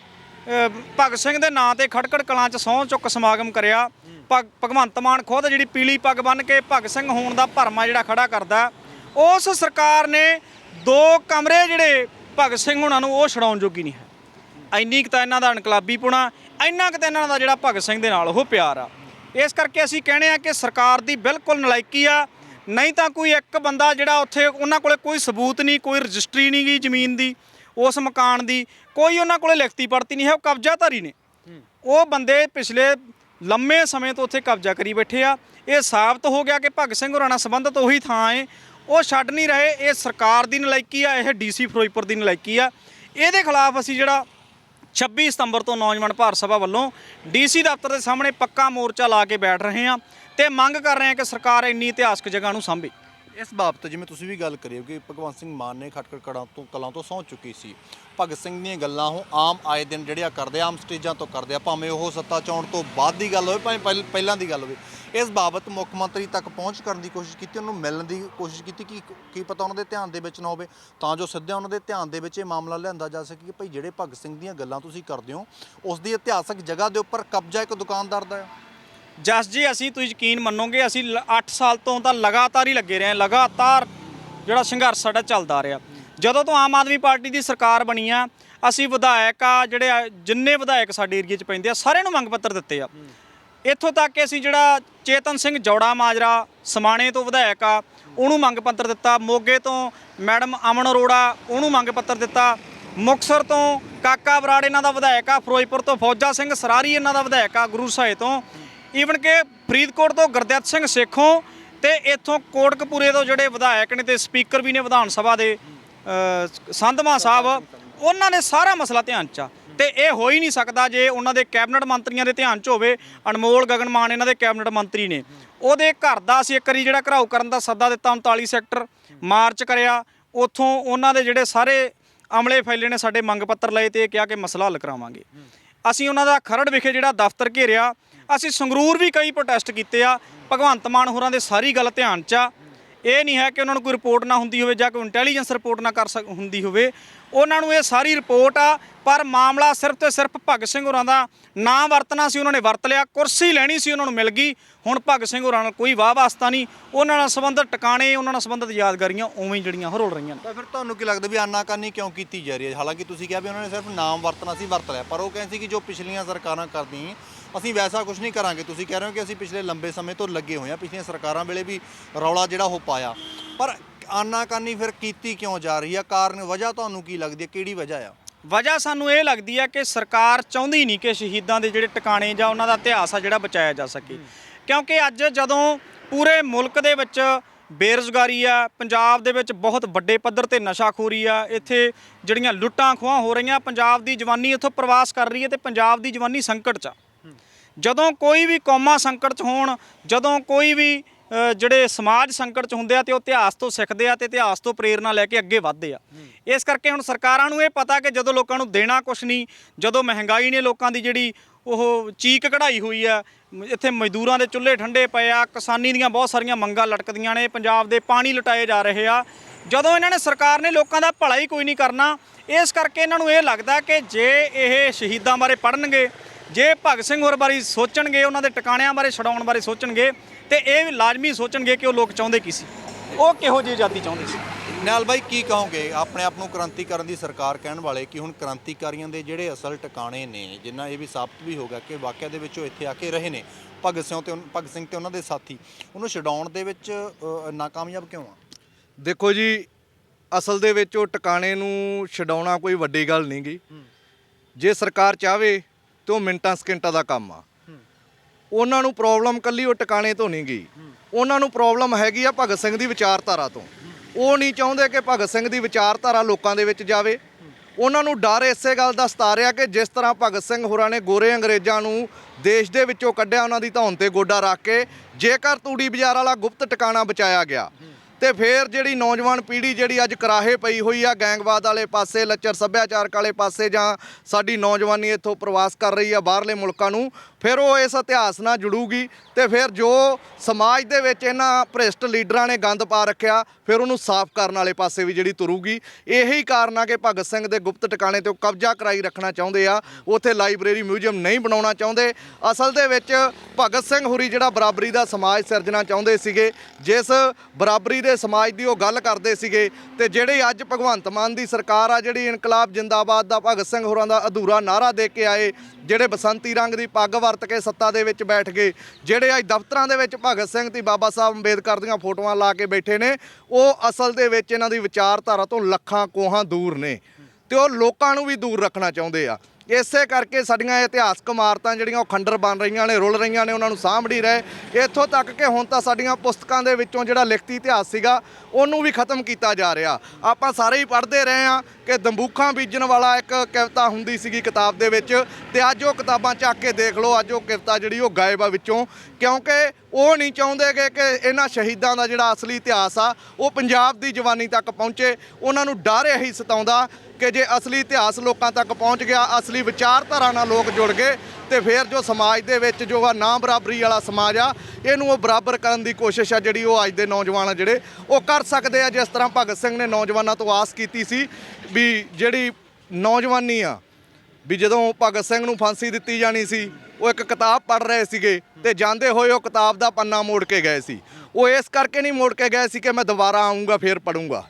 ਭਗਤ ਸਿੰਘ ਦੇ ਨਾਂ ਤੇ ਖੜਕੜ ਕਲਾਂ ਚ ਸਹੁੰ ਚੁੱਕ ਸਮਾਗਮ ਕਰਿਆ। ਭਗ- ਭਗਵੰਤ ਮਾਨ ਖੁਦ ਜਿਹੜੀ ਪੀਲੀ ਪੱਗ ਬੰਨ ਕੇ ਭਗਤ ਸਿੰਘ ਹੋਣ ਦਾ ਭਰਮਾ ਜਿਹੜਾ ਖੜਾ ਕਰਦਾ। ਉਸ ਸਰਕਾਰ ਨੇ ਦੋ ਕਮਰੇ ਜਿਹੜੇ ਭਗਤ ਸਿੰਘ ਉਹਨਾਂ ਨੂੰ ਉਹ ਛਡਾਉਣ ਜੋਗੀ ਨਹੀਂ ਹੈ। ਇੰਨੀ ਕੁ ਤਾਂ ਇਹਨਾਂ ਦਾ ਇਨਕਲਾਬੀ ਪੁਣਾ, ਇੰਨਾ ਕੁ ਤਾਂ ਇਹਨਾਂ ਦਾ ਜਿਹੜਾ ਭਗਤ ਸਿੰਘ ਦੇ ਨਾਲ ਉਹ ਪਿਆਰ ਆ। ਇਸ ਕਰਕੇ ਅਸੀਂ ਕਹਿੰਦੇ ਆ ਕਿ ਸਰਕਾਰ ਦੀ ਬਿਲਕੁਲ ਨਲਾਇਕੀ ਆ। ਨਹੀਂ ਤਾਂ ਕੋਈ ਇੱਕ ਬੰਦਾ ਜਿਹੜਾ ਉੱਥੇ ਉਹਨਾਂ ਕੋਲੇ ਕੋਈ ਸਬੂਤ ਨਹੀਂ ਕੋਈ ਰਜਿਸਟਰੀ ਨਹੀਂ ਗਈ ਜ਼ਮੀਨ ਦੀ ਉਸ ਮਕਾਨ ਦੀ ਕੋਈ ਉਹਨਾਂ ਕੋਲੇ ਲਿਖਤੀ ਪੜਤੀ ਨਹੀਂ ਹੈ ਉਹ ਕਬਜ਼ਾਧਾਰੀ ਨੇ। ਉਹ ਬੰਦੇ ਪਿਛਲੇ ਲੰਮੇ ਸਮੇਂ ਤੋਂ ਉੱਥੇ ਕਬਜ਼ਾ ਕਰੀ ਬੈਠੇ ਆ। ਇਹ ਸਾਬਤ ਹੋ ਗਿਆ ਕਿ ਭਗਤ ਸਿੰਘ ਹੋਰਾਂ ਨਾਲ ਸੰਬੰਧਿਤ ਉਹੀ ਥਾਂ ਏ। ਉਹ ਛੱਡ ਨਹੀਂ ਰਹੇ ਇਹ ਸਰਕਾਰ ਦੀ ਨਲਾਇਕੀ ਆ ਇਹ ਡੀਸੀ ਫਿਰੋਜ਼ਪੁਰ ਦੀ ਨਲਾਇਕੀ ਆ। ਇਹਦੇ ਖਿਲਾਫ ਅਸੀਂ ਜਿਹੜਾ 26 ਸਤੰਬਰ ਤੋਂ ਨੌਜਵਾਨ ਭਾਰਤ ਸਭਾ ਵੱਲੋਂ ਡੀਸੀ ਦਫ਼ਤਰ ਦੇ ਸਾਹਮਣੇ ਪੱਕਾ ਮੋਰਚਾ ਲਾ ਕੇ ਬੈਠ ਰਹੇ ਹਾਂ ਤੇ ਮੰਗ ਕਰ ਰਹੇ ਹਾਂ ਕਿ ਸਰਕਾਰ ਇੰਨੀ ਇਤਿਹਾਸਕ ਜਗ੍ਹਾ ਨੂੰ ਸਾਂਭੇ। ਇਸ ਬਾਬਤ ਜਿਵੇਂ ਤੁਸੀਂ ਵੀ ਗੱਲ ਕਰੀ ਕਿ ਭਗਵੰਤ ਸਿੰਘ ਮਾਨ ਨੇ ਖਟਕੜ ਕੜਾਂ ਤੋਂ ਕਲਾਂ ਤੋਂ ਸਹੁੰ ਚੁੱਕੀ ਸੀ। ਭਗਤ ਸਿੰਘ ਦੀਆਂ ਗੱਲਾਂ ਉਹ ਆਮ ਆਏ ਦਿਨ ਜਿਹੜੇ ਆ ਕਰਦੇ, ਆਮ ਸਟੇਜਾਂ ਤੋਂ ਕਰਦੇ ਆ, ਭਾਵੇਂ ਉਹ ਸੱਤਾ ਚੌਣ ਤੋਂ ਬਾਅਦ ਦੀ ਗੱਲ ਹੋਵੇ, ਭਾਵੇਂ ਪਹਿਲ- ਪਹਿਲਾਂ ਦੀ ਗੱਲ ਹੋਵੇ। ਇਸ ਬਾਬਤ ਮੁੱਖ ਮੰਤਰੀ ਤੱਕ ਪਹੁੰਚ ਕਰਨ ਦੀ ਕੋਸ਼ਿਸ਼ ਕੀਤੀ ਉਹਨੂੰ ਮਿਲਣ ਦੀ ਕੋਸ਼ਿਸ਼ ਕੀਤੀ ਕਿ ਕੀ ਪਤਾ ਉਹਨਾਂ ਦੇ ਧਿਆਨ ਦੇ ਵਿੱਚ ਨਾ ਹੋਵੇ। ਤਾਂ ਜੋ ਸਿੱਧਾ ਉਹਨਾਂ ਦੇ ਧਿਆਨ ਦੇ ਵਿੱਚ ਇਹ ਮਾਮਲਾ ਲਿਆਂਦਾ ਜਾ ਸਕੇ ਕਿ ਭਾਈ ਜਿਹੜੇ ਭਗਤ ਸਿੰਘ ਦੀਆਂ ਗੱਲਾਂ ਤੁਸੀਂ ਕਰਦੇ ਹੋ ਉਸ ਦੀ ਇਤਿਹਾਸਕ ਜਗ੍ਹਾ ਦੇ ਉੱਪਰ ਕਬਜ਼ਾ ਇੱਕ ਦੁਕਾਨਦਾਰ ਦਾ ਆ ਜਸ ਜੀ ਅਸੀਂ ਤੁਸੀਂ ਯਕੀਨ ਮੰਨੋਗੇ ਅਸੀਂ 8 ਸਾਲ ਤੋਂ ਤਾਂ ਲਗਾਤਾਰ ਹੀ ਲੱਗੇ ਰਹੇ ਹਾਂ ਲਗਾਤਾਰ ਜਿਹੜਾ ਸੰਘਰਸ਼ ਸਾਡਾ ਚੱਲਦਾ ਰਿਹਾ। ਜਦੋਂ ਤੋਂ ਆਮ ਆਦਮੀ ਪਾਰਟੀ ਦੀ ਸਰਕਾਰ ਬਣੀ ਆ ਅਸੀਂ ਵਿਧਾਇਕ ਆ ਜਿਹੜੇ ਆ, ਜਿੰਨੇ ਵਿਧਾਇਕ ਸਾਡੇ ਏਰੀਏ 'ਚ ਪੈਂਦੇ ਆ ਸਾਰਿਆਂ ਨੂੰ ਮੰਗ ਪੱਤਰ ਦਿੱਤੇ ਆ। ਇੱਥੋਂ ਤੱਕ ਕਿ ਅਸੀਂ ਜਿਹੜਾ ਚੇਤਨ ਸਿੰਘ ਜੌੜਾ ਮਾਜਰਾ, ਸਮਾਣੇ ਤੋਂ ਵਿਧਾਇਕ ਆ, ਉਹਨੂੰ ਮੰਗ ਪੱਤਰ ਦਿੱਤਾ। ਮੋਗੇ ਤੋਂ ਮੈਡਮ ਅਮਨ ਅਰੋੜਾ, ਉਹਨੂੰ ਮੰਗ ਪੱਤਰ ਦਿੱਤਾ। ਮੁਕਸਰ ਤੋਂ ਕਾਕਾ ਬਰਾੜ ਇਹਨਾਂ ਦਾ ਵਿਧਾਇਕ ਆ, ਫਿਰੋਜ਼ਪੁਰ ਤੋਂ ਫੌਜਾ ਸਿੰਘ ਸਰਾਰੀ ਇਹਨਾਂ ਦਾ ਵਿਧਾਇਕ ਆ, ਗੁਰੂ ਸਾਹਿਬ ਤੋਂ। ਈਵਨ ਕਿ ਫਰੀਦਕੋਟ ਤੋਂ ਗੁਰਦਿੱਤ ਸਿੰਘ ਸੇਖੋਂ ਤੇ ਇੱਥੋਂ ਕੋਟਕਪੂਰੇ ਤੋਂ ਜਿਹੜੇ ਵਿਧਾਇਕ ਨੇ ਤੇ ਸਪੀਕਰ ਵੀ ਨੇ ਵਿਧਾਨ ਸਭਾ ਦੇ ਸੰਧਮਾ ਸਾਹਿਬ, ਉਹਨਾਂ ਨੇ ਸਾਰਾ ਮਸਲਾ ਧਿਆਨ ਚ ਆ। ਤੇ ਇਹ ਹੋ ਹੀ ਨਹੀਂ ਸਕਦਾ ਜੇ ਉਹਨਾਂ ਦੇ ਕੈਬਨਿਟ ਮੰਤਰੀਆਂ ਦੇ ਧਿਆਨ ਚ ਹੋਵੇ, ਅਨਮੋਲ ਗਗਨ ਮਾਨ ਇਹਨਾਂ ਦੇ ਕੈਬਨਿਟ ਮੰਤਰੀ ਨੇ। ਉਹਦੇ ਘਰ ਦਾ ਅਸੀਂ ਇੱਕ ਵਾਰੀ ਜਿਹੜਾ ਘਰਾਓ ਕਰਨ ਦਾ ਸੱਦਾ ਦਿੱਤਾ 39 ਸੈਕਟਰ ਮਾਰਚ ਕਰਿਆ, ਉੱਥੋਂ ਉਹਨਾਂ ਦੇ ਜਿਹੜੇ ਸਾਰੇ ਅਮਲੇ ਫੈਲੇ ਨੇ ਸਾਡੇ ਮੰਗ ਪੱਤਰ ਲਏ ਤੇ ਇਹ ਕਿਹਾ ਕਿ ਮਸਲਾ ਹੱਲ ਕਰਾਵਾਂਗੇ। ਅਸੀਂ ਉਹਨਾਂ ਦਾ ਖਰੜ ਵਿਖੇ ਜਿਹੜਾ ਦਫ਼ਤਰ ਘੇਰਿਆ, ਅਸੀਂ ਸੰਗਰੂਰ ਵੀ ਕਈ ਪ੍ਰੋਟੈਸਟ ਕੀਤੇ ਆ, ਭਗਵੰਤ ਮਾਨ ਹੋਰਾਂ ਦੇ ਸਾਰੀ ਗੱਲ ਧਿਆਨ 'ਚ ਆ। ਇਹ ਨਹੀਂ ਹੈ ਕਿ ਉਹਨਾਂ ਨੂੰ ਕੋਈ ਰਿਪੋਰਟ ਨਾ ਹੁੰਦੀ ਹੋਵੇ ਜਾਂ ਕੋਈ ਇੰਟੈਲੀਜੈਂਸ ਰਿਪੋਰਟ ਨਾ ਕਰ ਸਕ ਹੁੰਦੀ ਹੋਵੇ। ਉਹਨਾਂ ਨੂੰ ਇਹ ਸਾਰੀ ਰਿਪੋਰਟ ਆ, ਪਰ ਮਾਮਲਾ ਸਿਰਫ ਤੇ ਸਿਰਫ ਭਗਤ ਸਿੰਘ ਹੋਰਾਂ ਦਾ ਨਾਂ ਵਰਤਣਾ ਸੀ, ਉਹਨਾਂ ਨੇ ਵਰਤ ਲਿਆ, ਕੁਰਸੀ ਲੈਣੀ ਸੀ, ਉਹਨਾਂ ਨੂੰ ਮਿਲ ਗਈ। ਹੁਣ ਭਗਤ ਸਿੰਘ ਹੋਰਾਂ ਨਾਲ ਕੋਈ ਵਾਹ ਵਾਸਤਾ ਨਹੀਂ, ਉਹਨਾਂ ਨਾਲ ਸੰਬੰਧਿਤ ਟਿਕਾਣੇ, ਉਹਨਾਂ ਨਾਲ ਸੰਬੰਧਿਤ ਯਾਦਗਾਰੀਆਂ ਉਵੇਂ ਹੀ ਜਿਹੜੀਆਂ ਹਰੋਲ ਰਹੀਆਂ ਨੇ। ਤਾਂ ਫਿਰ ਤੁਹਾਨੂੰ ਕੀ ਲੱਗਦਾ ਵੀ ਆਨਾਕਾਨੀ ਕਿਉਂ ਕੀਤੀ ਜਾ ਰਹੀ ਹੈ? ਹਾਲਾਂਕਿ ਤੁਸੀਂ ਕਿਹਾ ਵੀ ਉਹਨਾਂ ਨੇ ਸਿਰਫ ਨਾਮ ਵਰਤਣਾ ਸੀ, ਵਰਤ ਲਿਆ, ਪਰ ਉਹ ਕਹਿੰਦੇ ਸੀ ਕਿ ਜੋ ਪਿਛਲੀਆਂ ਸਰਕਾਰਾਂ ਕਰਦੀਆਂ, ਅਸੀਂ ਵੈਸਾ ਕੁਝ ਨਹੀਂ ਕਰਾਂਗੇ। ਤੁਸੀਂ ਕਹਿ ਰਹੇ ਹੋ ਕਿ ਅਸੀਂ ਪਿਛਲੇ ਲੰਬੇ ਸਮੇਂ ਤੋਂ ਲੱਗੇ ਹੋਏ ਹਾਂ, ਪਿਛਲੀਆਂ ਸਰਕਾਰਾਂ ਵੇਲੇ ਵੀ ਰੌਲਾ ਜਿਹੜਾ ਉਹ ਪਾਇਆ। ਪਰ ਆਨਾਕਾਨੀ ਫਿਰ ਕੀਤੀ ਕਿਉਂ ਜਾ ਰਹੀ ਹੈ ਕਾਰਨ ਵਜ੍ਹਾ ਤੁਹਾਨੂੰ ਕੀ ਲੱਗਦੀ ਹੈ ਕਿਹੜੀ ਵਜ੍ਹਾ ਆ? ਵਜ੍ਹਾ ਸਾਨੂੰ ਇਹ ਲੱਗਦੀ ਹੈ ਕਿ ਸਰਕਾਰ ਚਾਹੁੰਦੀ ਨਹੀਂ ਕਿ ਸ਼ਹੀਦਾਂ ਦੇ ਜਿਹੜੇ ਟਿਕਾਣੇ ਜਾਂ ਉਹਨਾਂ ਦਾ ਇਤਿਹਾਸ ਆ ਜਿਹੜਾ ਬਚਾਇਆ ਜਾ ਸਕੇ। ਕਿਉਂਕਿ ਅੱਜ ਜਦੋਂ ਪੂਰੇ ਮੁਲਕ ਦੇ ਵਿੱਚ ਬੇਰੁਜ਼ਗਾਰੀ ਆ ਪੰਜਾਬ ਦੇ ਵਿੱਚ ਬਹੁਤ ਵੱਡੇ ਪੱਧਰ ਤੇ ਨਸ਼ਾਖੋਰੀ ਆ ਇੱਥੇ ਜਿਹੜੀਆਂ ਲੁੱਟਾਂ ਖੋਹਾਂ ਹੋ ਰਹੀਆਂ ਪੰਜਾਬ ਦੀ ਜਵਾਨੀ ਇੱਥੋਂ ਪ੍ਰਵਾਸ ਕਰ ਰਹੀ ਹੈ ਤੇ ਪੰਜਾਬ ਦੀ ਜਵਾਨੀ ਸੰਕਟ 'ਚ ਆ। ਜਦੋਂ ਕੋਈ ਵੀ ਕੌਮਾਂ ਸੰਕਟ 'ਚ ਹੋਣ ਜਦੋਂ ਕੋਈ ਵੀ ਜਿਹੜੇ ਸਮਾਜ ਸੰਕਟ 'ਚ ਹੁੰਦੇ ਆ ਤੇ ਉਹ ਇਤਿਹਾਸ ਤੋਂ ਸਿੱਖਦੇ ਆ ਤੇ ਇਤਿਹਾਸ ਤੋਂ ਪ੍ਰੇਰਣਾ ਲੈ ਕੇ ਅੱਗੇ ਵਧਦੇ ਆ। ਇਸ ਕਰਕੇ ਹੁਣ ਸਰਕਾਰਾਂ ਨੂੰ ਇਹ ਪਤਾ ਕਿ ਜਦੋਂ ਲੋਕਾਂ ਨੂੰ ਦੇਣਾ ਕੁਛ ਨਹੀਂ ਜਦੋਂ ਮਹਿੰਗਾਈ ਨੇ ਲੋਕਾਂ ਦੀ ਜਿਹੜੀ ਉਹ ਚੀਕ ਕਢਾਈ ਹੋਈ ਆ ਇੱਥੇ ਮਜ਼ਦੂਰਾਂ ਦੇ ਚੁੱਲ੍ਹੇ ਠੰਡੇ ਪਏ ਆ ਕਿਸਾਨੀ ਦੀਆਂ ਬਹੁਤ ਸਾਰੀਆਂ ਮੰਗਾਂ ਲਟਕਦੀਆਂ ਨੇ ਪੰਜਾਬ ਦੇ ਪਾਣੀ ਲਟਾਏ ਜਾ ਰਹੇ ਆ। ਜਦੋਂ ਇਹਨਾਂ ਨੇ ਸਰਕਾਰ ਨੇ ਲੋਕਾਂ ਦਾ ਭਲਾ ਹੀ ਕੋਈ ਨਹੀਂ ਕਰਨਾ ਇਸ ਕਰਕੇ ਇਹਨਾਂ ਨੂੰ ਇਹ ਲੱਗਦਾ ਕਿ ਜੇ ਇਹ ਸ਼ਹੀਦਾਂ ਬਾਰੇ ਪੜਨਗੇ ਜੇ ਭਗਤ ਸਿੰਘ ਹੋਰ ਬਾਰੇ ਸੋਚਣਗੇ ਉਹਨਾਂ ਦੇ ਟਿਕਾਣਿਆਂ ਬਾਰੇ ਛਡਾਉਣ ਬਾਰੇ ਸੋਚਣਗੇ ਤੇ ਇਹ ਵੀ ਲਾਜ਼ਮੀ ਸੋਚਣਗੇ ਕਿ ਉਹ ਲੋਕ ਚਾਹੁੰਦੇ ਕੀ ਸੀ? ਉਹ ਕਿਹੋ ਜਿਹੀ ਆਜ਼ਾਦੀ ਚਾਹੁੰਦੇ ਸੀ? ਨਿਹਾਲ ਭਾਈ ਕੀ ਕਹੋਗੇ? ਆਪਣੇ ਆਪ ਨੂੰ ਕ੍ਰਾਂਤੀਕਾਰਨ ਦੀ ਸਰਕਾਰ ਕਹਿਣ ਵਾਲੇ ਕਿ ਹੁਣ ਕ੍ਰਾਂਤੀਕਾਰੀਆਂ ਦੇ ਜਿਹੜੇ ਅਸਲ ਟਿਕਾਣੇ ਨੇ ਜਿੰਨਾ ਇਹ ਵੀ ਸਾਬਤ ਵੀ ਹੋਗਾ ਕਿ ਵਾਕਿਆ ਦੇ ਵਿੱਚ ਉਹ ਇੱਥੇ ਆ ਕੇ ਰਹੇ ਨੇ ਭਗਤ ਸਿੰਘ ਤੇ ਭਗਤ ਸਿੰਘ ਤੇ ਉਹਨਾਂ ਦੇ ਸਾਥੀ ਉਹਨੂੰ ਛਡਾਉਣ ਦੇ ਵਿੱਚ ਨਾਕਾਮਯਾਬ ਕਿਉਂ ਆ? ਦੇਖੋ ਜੀ ਅਸਲ ਦੇ ਵਿੱਚ ਉਹ ਟਿਕਾਣੇ ਨੂੰ ਛਡਾਉਣਾ ਕੋਈ ਵੱਡੀ ਗੱਲ ਨਹੀਂ ਗੀ ਜੇ ਸਰਕਾਰ ਚਾਹਵੇ ਤੇ ਉਹ ਮਿੰਟਾਂ ਸਕਿੰਟਾਂ ਦਾ ਕੰਮ ਆ। ਉਹਨਾਂ ਨੂੰ ਪ੍ਰੋਬਲਮ ਕੱਲੀ ਉਹ ਟਿਕਾਣੇ ਤੋਂ ਨਹੀਂ ਗਈ। ਉਹਨਾਂ ਨੂੰ ਪ੍ਰੋਬਲਮ ਹੈਗੀ ਆ ਭਗਤ ਸਿੰਘ ਦੀ ਵਿਚਾਰਧਾਰਾ ਤੋਂ। ਉਹ ਨਹੀਂ ਚਾਹੁੰਦੇ ਕਿ ਭਗਤ ਸਿੰਘ ਦੀ ਵਿਚਾਰਧਾਰਾ ਲੋਕਾਂ ਦੇ ਵਿੱਚ ਜਾਵੇ। ਉਹਨਾਂ ਨੂੰ ਡਰ ਇਸੇ ਗੱਲ ਦਾ ਸਤਾ ਰਿਹਾ ਕਿ ਜਿਸ ਤਰ੍ਹਾਂ ਭਗਤ ਸਿੰਘ ਹੋਰਾਂ ਨੇ ਗੋਰੇ ਅੰਗਰੇਜ਼ਾਂ ਨੂੰ ਦੇਸ਼ ਦੇ ਵਿੱਚੋਂ ਕੱਢਿਆ ਉਹਨਾਂ ਦੀ ਧੌਣ ਤੇ ਗੋਡਾ ਰੱਖ ਕੇ ਜੇਕਰ ਤੂੜੀ ਬਾਜ਼ਾਰ ਵਾਲਾ ਗੁਪਤ ਟਿਕਾਣਾ ਬਚਾਇਆ ਗਿਆ ਤੇ ਫੇਰ ਜਿਹੜੀ ਨੌਜਵਾਨ ਪੀੜ੍ਹੀ ਜਿਹੜੀ ਅੱਜ ਕਰਾਹੇ ਪਈ ਹੋਈ ਆ, ਗੈਂਗਵਾਦ ਵਾਲੇ ਪਾਸੇ, ਲੱਚਰ ਸੱਭਿਆਚਾਰਕ ਵਾਲੇ ਪਾਸੇ ਜਾਂ ਸਾਡੀ ਨੌਜਵਾਨੀ ਇੱਥੋਂ ਪ੍ਰਵਾਸ ਕਰ ਰਹੀ ਆ ਬਾਹਰਲੇ ਮੁਲਕਾਂ ਨੂੰ, ਫਿਰ ਉਹ ਇਸ ਇਤਿਹਾਸ ਨਾਲ ਜੁੜੂਗੀ ਤੇ ਫਿਰ ਜੋ ਸਮਾਜ ਦੇ ਵਿੱਚ ਇਹਨਾਂ ਭ੍ਰਿਸ਼ਟ ਲੀਡਰਾਂ ਨੇ ਗੰਦ ਪਾ ਰੱਖਿਆ, ਫਿਰ ਉਹਨੂੰ ਸਾਫ਼ ਕਰਨ ਵਾਲੇ ਪਾਸੇ ਵੀ ਜਿਹੜੀ ਤੁਰੂਗੀ। ਇਹੀ ਕਾਰਨ ਆ ਕਿ ਭਗਤ ਸਿੰਘ ਦੇ ਗੁਪਤ ਟਿਕਾਣੇ ਤੇ ਉਹ ਕਬਜ਼ਾ ਕਰਾਈ ਰੱਖਣਾ ਚਾਹੁੰਦੇ ਆ, ਉੱਥੇ ਲਾਇਬ੍ਰੇਰੀ ਮਿਊਜ਼ੀਅਮ ਨਹੀਂ ਬਣਾਉਣਾ ਚਾਹੁੰਦੇ। ਅਸਲ ਦੇ ਵਿੱਚ ਭਗਤ ਸਿੰਘ ਹੁਰੀ ਜਿਹੜਾ ਬਰਾਬਰੀ ਦਾ ਸਮਾਜ ਸਿਰਜਣਾ ਚਾਹੁੰਦੇ ਸੀਗੇ, ਜਿਸ ਬਰਾਬਰੀ ਦੇ ਸਮਾਜ ਦੀ ਉਹ ਗੱਲ ਕਰਦੇ ਸੀਗੇ ਤੇ ਜਿਹੜੇ ਅੱਜ ਭਗਵੰਤ ਮਾਨ ਦੀ ਸਰਕਾਰ ਆ, ਜਿਹੜੀ ਇਨਕਲਾਬ ਜਿੰਦਾਬਾਦ ਦਾ ਭਗਤ ਸਿੰਘ ਹੋਰਾਂ ਦਾ ਅਧੂਰਾ ਨਾਰਾ ਦੇ ਕੇ ਆਏ, ਜਿਹੜੇ ਬਸੰਤੀ ਰੰਗ ਦੀ ਪੱਗ ਵਰਤ ਕੇ ਸੱਤਾ ਦੇ ਵਿੱਚ ਬੈਠ ਗਏ, ਜਿਹੜੇ ਅੱਜ ਦਫ਼ਤਰਾਂ ਦੇ ਵਿੱਚ ਭਗਤ ਸਿੰਘ ਤੇ ਬਾਬਾ ਸਾਹਿਬ ਅੰਬੇਦਕਰ ਦੀਆਂ ਫੋਟੋਆਂ ਲਾ ਕੇ ਬੈਠੇ ਨੇ, ਉਹ ਅਸਲ ਦੇ ਵਿੱਚ ਇਹਨਾਂ ਦੀ ਵਿਚਾਰਧਾਰਾ ਤੋਂ ਲੱਖਾਂ ਕੋਹਾਂ ਦੂਰ ਨੇ ਤੇ ਉਹ ਲੋਕਾਂ ਨੂੰ ਵੀ ਦੂਰ ਰੱਖਣਾ ਚਾਹੁੰਦੇ ਆ। ਇਸੇ ਕਰਕੇ ਸਾਡੀਆਂ ਇਤਿਹਾਸਕ ਇਮਾਰਤਾਂ ਜਿਹੜੀਆਂ ਉਹ ਖੰਡਰ ਬਣ ਰਹੀਆਂ ਨੇ, ਰੁਲ ਰਹੀਆਂ ਨੇ, ਉਹਨਾਂ ਨੂੰ ਸਾਂਭੜੀ ਰਹੇ। ਇੱਥੋਂ ਤੱਕ ਕਿ ਹੁਣ ਤਾਂ ਸਾਡੀਆਂ ਪੁਸਤਕਾਂ ਦੇ ਵਿੱਚੋਂ ਜਿਹੜਾ ਲਿਖਤੀ ਇਤਿਹਾਸ ਸੀਗਾ, ਉਹਨੂੰ ਵੀ ਖਤਮ ਕੀਤਾ ਜਾ ਰਿਹਾ। ਆਪਾਂ ਸਾਰੇ ਹੀ ਪੜ੍ਹਦੇ ਰਹੇ ਆ ਕਿ ਦੰਬੂਖਾਂ ਬੀਜਣ ਵਾਲਾ ਇੱਕ ਕਵਿਤਾ ਹੁੰਦੀ ਸੀਗੀ ਕਿਤਾਬ ਦੇ ਵਿੱਚ, ਤੇ ਅੱਜ ਉਹ ਕਿਤਾਬਾਂ ਚੱਕ ਕੇ ਦੇਖ ਲਓ, ਅੱਜ ਉਹ ਕਵਿਤਾ ਜਿਹੜੀ ਉਹ ਗਾਇਬ ਆ ਵਿੱਚੋਂ। ਕਿਉਂਕਿ ਉਹ ਨਹੀਂ ਚਾਹੁੰਦੇ ਚਾਹੁੰਦੇਗੇ ਕਿ ਇਹਨਾਂ ਸ਼ਹੀਦਾਂ ਦਾ ਜਿਹੜਾ ਅਸਲੀ ਇਤਿਹਾਸ ਆ, ਉਹ ਪੰਜਾਬ ਦੀ ਜਵਾਨੀ ਤੱਕ ਪਹੁੰਚੇ। ਉਹਨਾਂ ਨੂੰ ਡਰ ਇਹੀ ਸਤਾਉਂਦਾ ਕਿ ਜੇ ਅਸਲੀ ਇਤਿਹਾਸ ਲੋਕਾਂ ਤੱਕ ਪਹੁੰਚ ਗਿਆ, ਅਸਲੀ ਵਿਚਾਰਧਾਰਾ ਨਾਲ ਲੋਕ ਜੁੜ ਗਏ, ਤੇ ਫਿਰ ਜੋ ਸਮਾਜ ਦੇ ਵਿੱਚ ਜੋ ਆ ਨਾ ਬਰਾਬਰੀ ਵਾਲਾ ਸਮਾਜ ਆ, ਇਹਨੂੰ ਉਹ ਬਰਾਬਰ ਕਰਨ ਦੀ ਕੋਸ਼ਿਸ਼ ਆ ਜਿਹੜੀ ਉਹ ਅੱਜ ਦੇ ਨੌਜਵਾਨ ਆ ਜਿਹੜੇ, ਉਹ ਕਰ ਸਕਦੇ ਆ ਜਿਸ ਤਰ੍ਹਾਂ ਭਗਤ ਸਿੰਘ ਨੇ ਨੌਜਵਾਨਾਂ ਤੋਂ ਆਸ ਕੀਤੀ ਸੀ ਵੀ ਜਿਹੜੀ ਨੌਜਵਾਨੀ ਆ, ਵੀ ਜਦੋਂ ਭਗਤ ਸਿੰਘ ਨੂੰ ਫਾਂਸੀ ਦਿੱਤੀ ਜਾਣੀ ਸੀ, ਉਹ ਇੱਕ ਕਿਤਾਬ ਪੜ੍ਹ ਰਹੇ ਸੀਗੇ ਤੇ ਜਾਂਦੇ ਹੋਏ ਉਹ ਕਿਤਾਬ ਦਾ ਪੰਨਾ ਮੋੜ ਕੇ ਗਏ ਸੀ। ਉਹ ਇਸ ਕਰਕੇ ਨਹੀਂ ਮੋੜ ਕੇ ਗਏ ਸੀ ਕਿ ਮੈਂ ਦੁਬਾਰਾ ਆਉਂਗਾ ਫੇਰ ਪੜੂੰਗਾ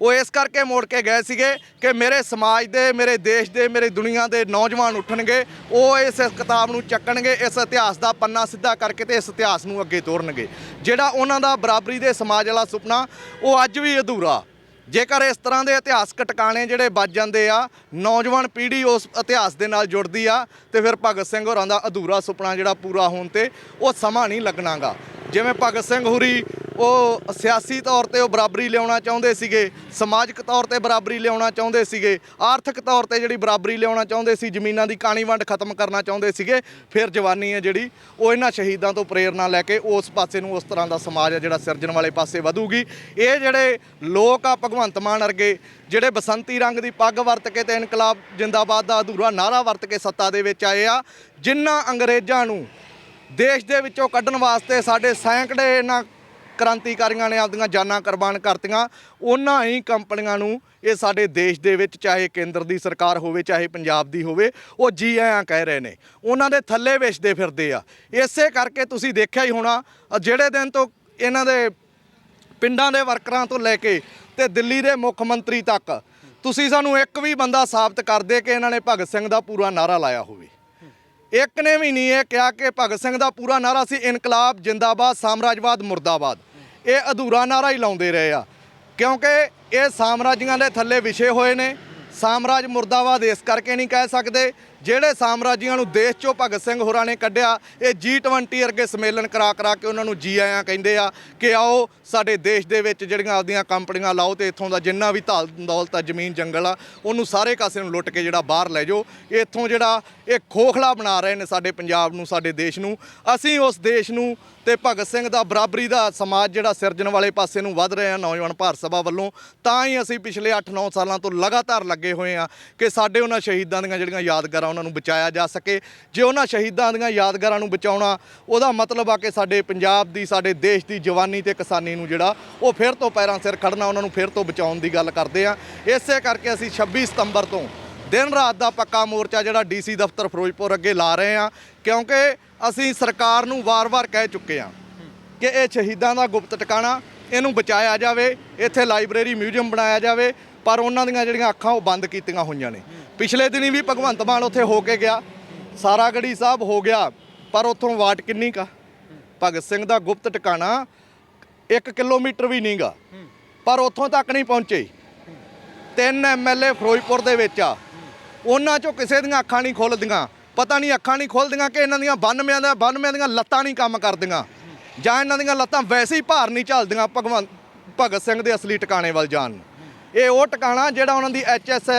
ਉਹ ਇਸ ਕਰਕੇ ਮੋੜ ਕੇ ਗਏ ਸੀਗੇ ਕਿ ਮੇਰੇ ਸਮਾਜ ਦੇ, ਮੇਰੇ ਦੇਸ਼ ਦੇ, ਮੇਰੀ ਦੁਨੀਆ ਦੇ ਨੌਜਵਾਨ ਉੱਠਣਗੇ, ਉਹ ਇਸ ਕਿਤਾਬ ਨੂੰ ਚੱਕਣਗੇ, ਇਸ ਇਤਿਹਾਸ ਦਾ ਪੰਨਾ ਸਿੱਧਾ ਕਰਕੇ ਤੇ ਇਸ ਇਤਿਹਾਸ ਨੂੰ ਅੱਗੇ ਤੋਰਨਗੇ। ਜਿਹੜਾ ਉਹਨਾਂ ਦਾ ਬਰਾਬਰੀ ਦੇ ਸਮਾਜ ਵਾਲਾ ਸੁਪਨਾ, ਉਹ ਅੱਜ ਵੀ ਅਧੂਰਾ। ਜੇਕਰ ਇਸ ਤਰ੍ਹਾਂ ਦੇ ਇਤਿਹਾਸਕ ਟਿਕਾਣੇ ਜਿਹੜੇ ਵੱਜ ਜਾਂਦੇ ਆ, ਨੌਜਵਾਨ ਪੀੜ੍ਹੀ ਉਸ ਇਤਿਹਾਸ ਦੇ ਨਾਲ ਜੁੜਦੀ ਆ, ਤੇ ਫਿਰ ਭਗਤ ਸਿੰਘ ਹੋਰਾਂ ਦਾ ਅਧੂਰਾ ਸੁਪਨਾ ਜਿਹੜਾ ਪੂਰਾ ਹੋਣ ਤੇ ਉਹ ਸਮਾਂ ਨਹੀਂ ਲੱਗਣਾਗਾ। ਜਿਵੇਂ ਭਗਤ ਸਿੰਘ ਹੁਰੀ, ਉਹ ਸਿਆਸੀ ਤੌਰ ਤੇ ਉਹ ਬਰਾਬਰੀ ਲਿਆਉਣਾ ਚਾਹੁੰਦੇ ਸੀਗੇ, ਸਮਾਜਿਕ ਤੌਰ ਤੇ ਬਰਾਬਰੀ ਲਿਆਉਣਾ ਚਾਹੁੰਦੇ ਸੀਗੇ, ਆਰਥਿਕ ਤੌਰ ਤੇ ਜਿਹੜੀ ਬਰਾਬਰੀ ਲਿਆਉਣਾ ਚਾਹੁੰਦੇ ਸੀ, ਜ਼ਮੀਨਾਂ ਦੀ ਕਾਣੀ ਵੰਡ ਖਤਮ ਕਰਨਾ ਚਾਹੁੰਦੇ ਸੀਗੇ, ਫਿਰ ਜਵਾਨੀ ਹੈ ਜਿਹੜੀ, ਉਹ ਇਹਨਾਂ ਸ਼ਹੀਦਾਂ ਤੋਂ ਪ੍ਰੇਰਣਾ ਲੈ ਕੇ ਉਸ ਪਾਸੇ ਨੂੰ ਉਸ ਤਰ੍ਹਾਂ ਦਾ ਸਮਾਜ ਆ ਜਿਹੜਾ ਸਿਰਜਣ ਵਾਲੇ ਪਾਸੇ ਵਧੂਗੀ। ਇਹ ਜਿਹੜੇ ਲੋਕ ਆ ਭਗਵੰਤ ਮਾਨ ਵਰਗੇ, ਜਿਹੜੇ ਬਸੰਤੀ ਰੰਗ ਦੀ ਪੱਗ ਵਰਤ ਕੇ ਤੇ ਇਨਕਲਾਬ ਜਿੰਦਾਬਾਦ ਦਾ ਅਧੂਰਾ ਨਾਰਾ ਵਰਤ ਕੇ ਸੱਤਾ ਦੇ ਵਿੱਚ ਆਏ ਆ ਜਿਨ੍ਹਾਂ ਅੰਗਰੇਜ਼ਾਂ ਨੂੰ ਦੇਸ਼ ਦੇ ਵਿੱਚੋਂ ਕੱਢਣ ਵਾਸਤੇ ਸਾਡੇ ਸੈਂਕੜੇ ਇਹਨਾਂ ਕ੍ਰਾਂਤੀਕਾਰੀਆਂ ਨੇ ਆਪਦੀਆਂ ਜਾਨਾਂ ਕੁਰਬਾਨ ਕਰਤੀਆਂ। ਉਹਨਾਂ ਹੀ ਕੰਪਨੀਆਂ ਨੂੰ ਇਹ ਸਾਡੇ ਦੇਸ਼ ਦੇ ਵਿੱਚ, ਚਾਹੇ ਕੇਂਦਰ ਦੀ ਸਰਕਾਰ ਹੋਵੇ, ਚਾਹੇ ਪੰਜਾਬ ਦੀ ਹੋਵੇ, ਉਹ ਜੀ ਆਇਆਂ ਕਹਿ ਰਹੇ ਨੇ। ਉਹਨਾਂ ਦੇ ਥੱਲੇ ਵੇਚਦੇ ਫਿਰਦੇ ਆ। ਇਸੇ ਕਰਕੇ ਤੁਸੀਂ ਦੇਖਿਆ ਹੀ ਹੋਣਾ, ਜਿਹੜੇ ਦਿਨ ਤੋਂ ਇਹਨਾਂ ਦੇ ਪਿੰਡਾਂ ਦੇ ਵਰਕਰਾਂ ਤੋਂ ਲੈ ਕੇ ਤੇ ਦਿੱਲੀ ਦੇ ਮੁੱਖ ਮੰਤਰੀ ਤੱਕ, ਤੁਸੀਂ ਸਾਨੂੰ ਇੱਕ ਵੀ ਬੰਦਾ ਸਾਬਤ ਕਰ ਦੇ ਕਿ ਇਹਨਾਂ ਨੇ ਭਗਤ ਸਿੰਘ ਦਾ ਪੂਰਾ ਨਾਰਾ ਲਾਇਆ ਹੋਵੇ। ਇੱਕ ਨੇ ਵੀ ਨਹੀਂ ਇਹ ਕਿਹਾ ਕਿ ਭਗਤ ਸਿੰਘ ਦਾ ਪੂਰਾ ਨਾਰਾ ਸੀ ਇਨਕਲਾਬ, ਜਿੰਦਾਬਾਦ, ਸਾਮਰਾਜਵਾਦ, ਮੁਰਦਾਬਾਦ। ਇਹ ਅਧੂਰਾ ਨਾਰਾ ਹੀ ਲਾਉਂਦੇ ਰਹੇ ਆ। ਕਿਉਂਕਿ ਇਹ ਸਾਮਰਾਜੀਆਂ ਦੇ ਥੱਲੇ ਵਿਛੇ ਹੋਏ ਨੇ। ਸਾਮਰਾਜ ਮੁਰਦਾਬਾਦ ਇਸ ਕਰਕੇ ਨਹੀਂ ਕਹਿ ਸਕਦੇ। ਜਿਹੜੇ ਸਾਮਰਾਜੀਆਂ ਨੂੰ ਦੇਸ਼ ਚੋਂ ਭਗਤ ਸਿੰਘ ਹੋਰਾਂ ਨੇ ਕੱਢਿਆ, ਇਹ G20 ਅਰਗੇ ਸੰਮੇਲਨ ਕਰਾ ਕਰਾ ਕੇ ਉਹਨਾਂ ਨੂੰ ਜੀ ਆਇਆਂ ਕਹਿੰਦੇ ਆ ਕਿ ਆਓ ਸਾਡੇ ਦੇਸ਼ ਦੇ ਵਿੱਚ ਜਿਹੜੀਆਂ ਆਪਦੀਆਂ ਕੰਪਨੀਆਂ ਲਾਓ ਤੇ ਇੱਥੋਂ ਦਾ ਜਿੰਨਾ ਵੀ ਧਾਲ ਦੌਲਤ ਆ, ਜ਼ਮੀਨ ਜੰਗਲ ਆ, ਉਹਨੂੰ ਸਾਰੇ ਕਾਸੇ ਨੂੰ ਲੁੱਟ ਕੇ ਜਿਹੜਾ ਬਾਹਰ ਲੈ ਜਾਓ। ਇੱਥੋਂ ਜਿਹੜਾ ਇਹ ਖੋਖਲਾ ਬਣਾ ਰਹੇ ਨੇ ਸਾਡੇ ਪੰਜਾਬ ਨੂੰ, ਸਾਡੇ ਦੇਸ਼ ਨੂੰ। ਅਸੀਂ ਉਸ ਦੇਸ਼ ਨੂੰ ਤੇ ਭਗਤ ਸਿੰਘ ਦਾ ਬਰਾਬਰੀ ਦਾ ਸਮਾਜ ਜਿਹੜਾ ਸਿਰਜਣ ਵਾਲੇ ਪਾਸੇ ਨੂੰ ਵੱਧ ਰਹੇ ਆ ਨੌਜਵਾਨ ਭਾਰਤ ਸਭਾ ਵੱਲੋਂ, ਤਾਂ ਹੀ ਅਸੀਂ ਪਿਛਲੇ 8-9 ਸਾਲਾਂ ਤੋਂ ਲਗਾਤਾਰ ਲੱਗੇ ਹੋਏ ਆ ਕਿ ਸਾਡੇ ਉਹਨਾਂ ਸ਼ਹੀਦਾਂ ਦੀਆਂ ਜਿਹੜੀਆਂ ਯਾਦਗਾਰਾਂ ਉਹਨਾਂ ਨੂੰ ਬਚਾਇਆ ਜਾ ਸਕੇ। ਜੇ ਉਹਨਾਂ ਸ਼ਹੀਦਾਂ ਦੀਆਂ ਯਾਦਗਾਰਾਂ ਨੂੰ ਬਚਾਉਣਾ, ਉਹਦਾ ਮਤਲਬ ਆ ਕਿ ਸਾਡੇ ਪੰਜਾਬ ਦੀ, ਸਾਡੇ ਦੇਸ਼ ਦੀ ਜਵਾਨੀ ਤੇ ਕਿਸਾਨੀ ਨੂੰ ਜਿਹੜਾ, ਉਹ ਫਿਰ ਤੋਂ ਪੈਰਾਂ ਸਿਰ ਖੜਨਾ, ਉਹਨਾਂ ਨੂੰ ਫਿਰ ਤੋਂ ਬਚਾਉਣ ਦੀ ਗੱਲ ਕਰਦੇ ਆ। ਇਸੇ ਕਰਕੇ ਅਸੀਂ 26 ਸਤੰਬਰ ਤੋਂ ਦਿਨ ਰਾਤ ਦਾ ਪੱਕਾ ਮੋਰਚਾ ਜਿਹੜਾ ਡੀਸੀ ਦਫ਼ਤਰ ਫਿਰੋਜ਼ਪੁਰ ਅੱਗੇ ਲਾ ਰਹੇ ਆ, ਕਿਉਂਕਿ ਅਸੀਂ ਸਰਕਾਰ ਨੂੰ ਵਾਰ-ਵਾਰ ਕਹਿ ਚੁੱਕੇ ਆ ਕਿ ਇਹ ਸ਼ਹੀਦਾਂ ਦਾ ਗੁਪਤ ਟਿਕਾਣਾ, ਇਹਨੂੰ ਬਚਾਇਆ ਜਾਵੇ, ਇੱਥੇ ਲਾਇਬ੍ਰੇਰੀ ਮਿਊਜ਼ੀਅਮ ਬਣਾਇਆ ਜਾਵੇ ਪਰ ਉਹਨਾਂ ਦੀਆਂ ਜਿਹੜੀਆਂ ਅੱਖਾਂ ਉਹ ਬੰਦ ਕੀਤੀਆਂ ਹੋਈਆਂ ਨੇ। ਪਿਛਲੇ ਦਿਨੀ ਵੀ ਭਗਵੰਤ ਮਾਨ ਉੱਥੇ ਹੋ ਕੇ ਗਿਆ। ਸਾਰਾਗੜੀ ਸਾਹਿਬ ਹੋ ਗਿਆ, ਪਰ ਉੱਥੋਂ ਵਾਟ ਕਿੰਨੀ ਕਾ ਭਗਤ ਸਿੰਘ ਦਾ ਗੁਪਤ ਟਿਕਾਣਾ 1 ਕਿਲੋਮੀਟਰ ਵੀ ਨਹੀਂਗਾ ਪਰ ਉੱਥੋਂ ਤੱਕ ਨਹੀਂ ਪਹੁੰਚੇ। ਤਿੰਨ ਐਮਐਲਏ ਫਿਰੋਜ਼ਪੁਰ ਦੇ ਵਿੱਚ ਆ। ਉਹਨਾਂ ਚੋਂ ਕਿਸੇ ਦੀਆਂ ਅੱਖਾਂ ਨਹੀਂ ਖੁੱਲਦੀਆਂ। ਪਤਾ ਨਹੀਂ ਅੱਖਾਂ ਨਹੀਂ ਖੁੱਲਦੀਆਂ ਕਿ ਇਹਨਾਂ ਦੀਆਂ 92 ਦਾ 92 ਦੀਆਂ ਲੱਤਾਂ ਨਹੀਂ ਕੰਮ ਕਰਦੀਆਂ। ਜਾਂ ਇਹਨਾਂ ਦੀਆਂ ਲੱਤਾਂ ਵੈਸੇ ਹੀ ਭਾਰ ਨਹੀਂ ਝੱਲਦੀਆਂ ਭਗਵੰਤ ਭਗਤ ਸਿੰਘ ਦੇ ਅਸਲੀ ਟਿਕਾਣੇ ਵੱਲ ਜਾਣ ਨੂੰ। ਇਹ ਉਹ ਟਿਕਾਣਾ ਜਿਹੜਾ ਉਹਨਾਂ ਦੀ ਐਚਐਸ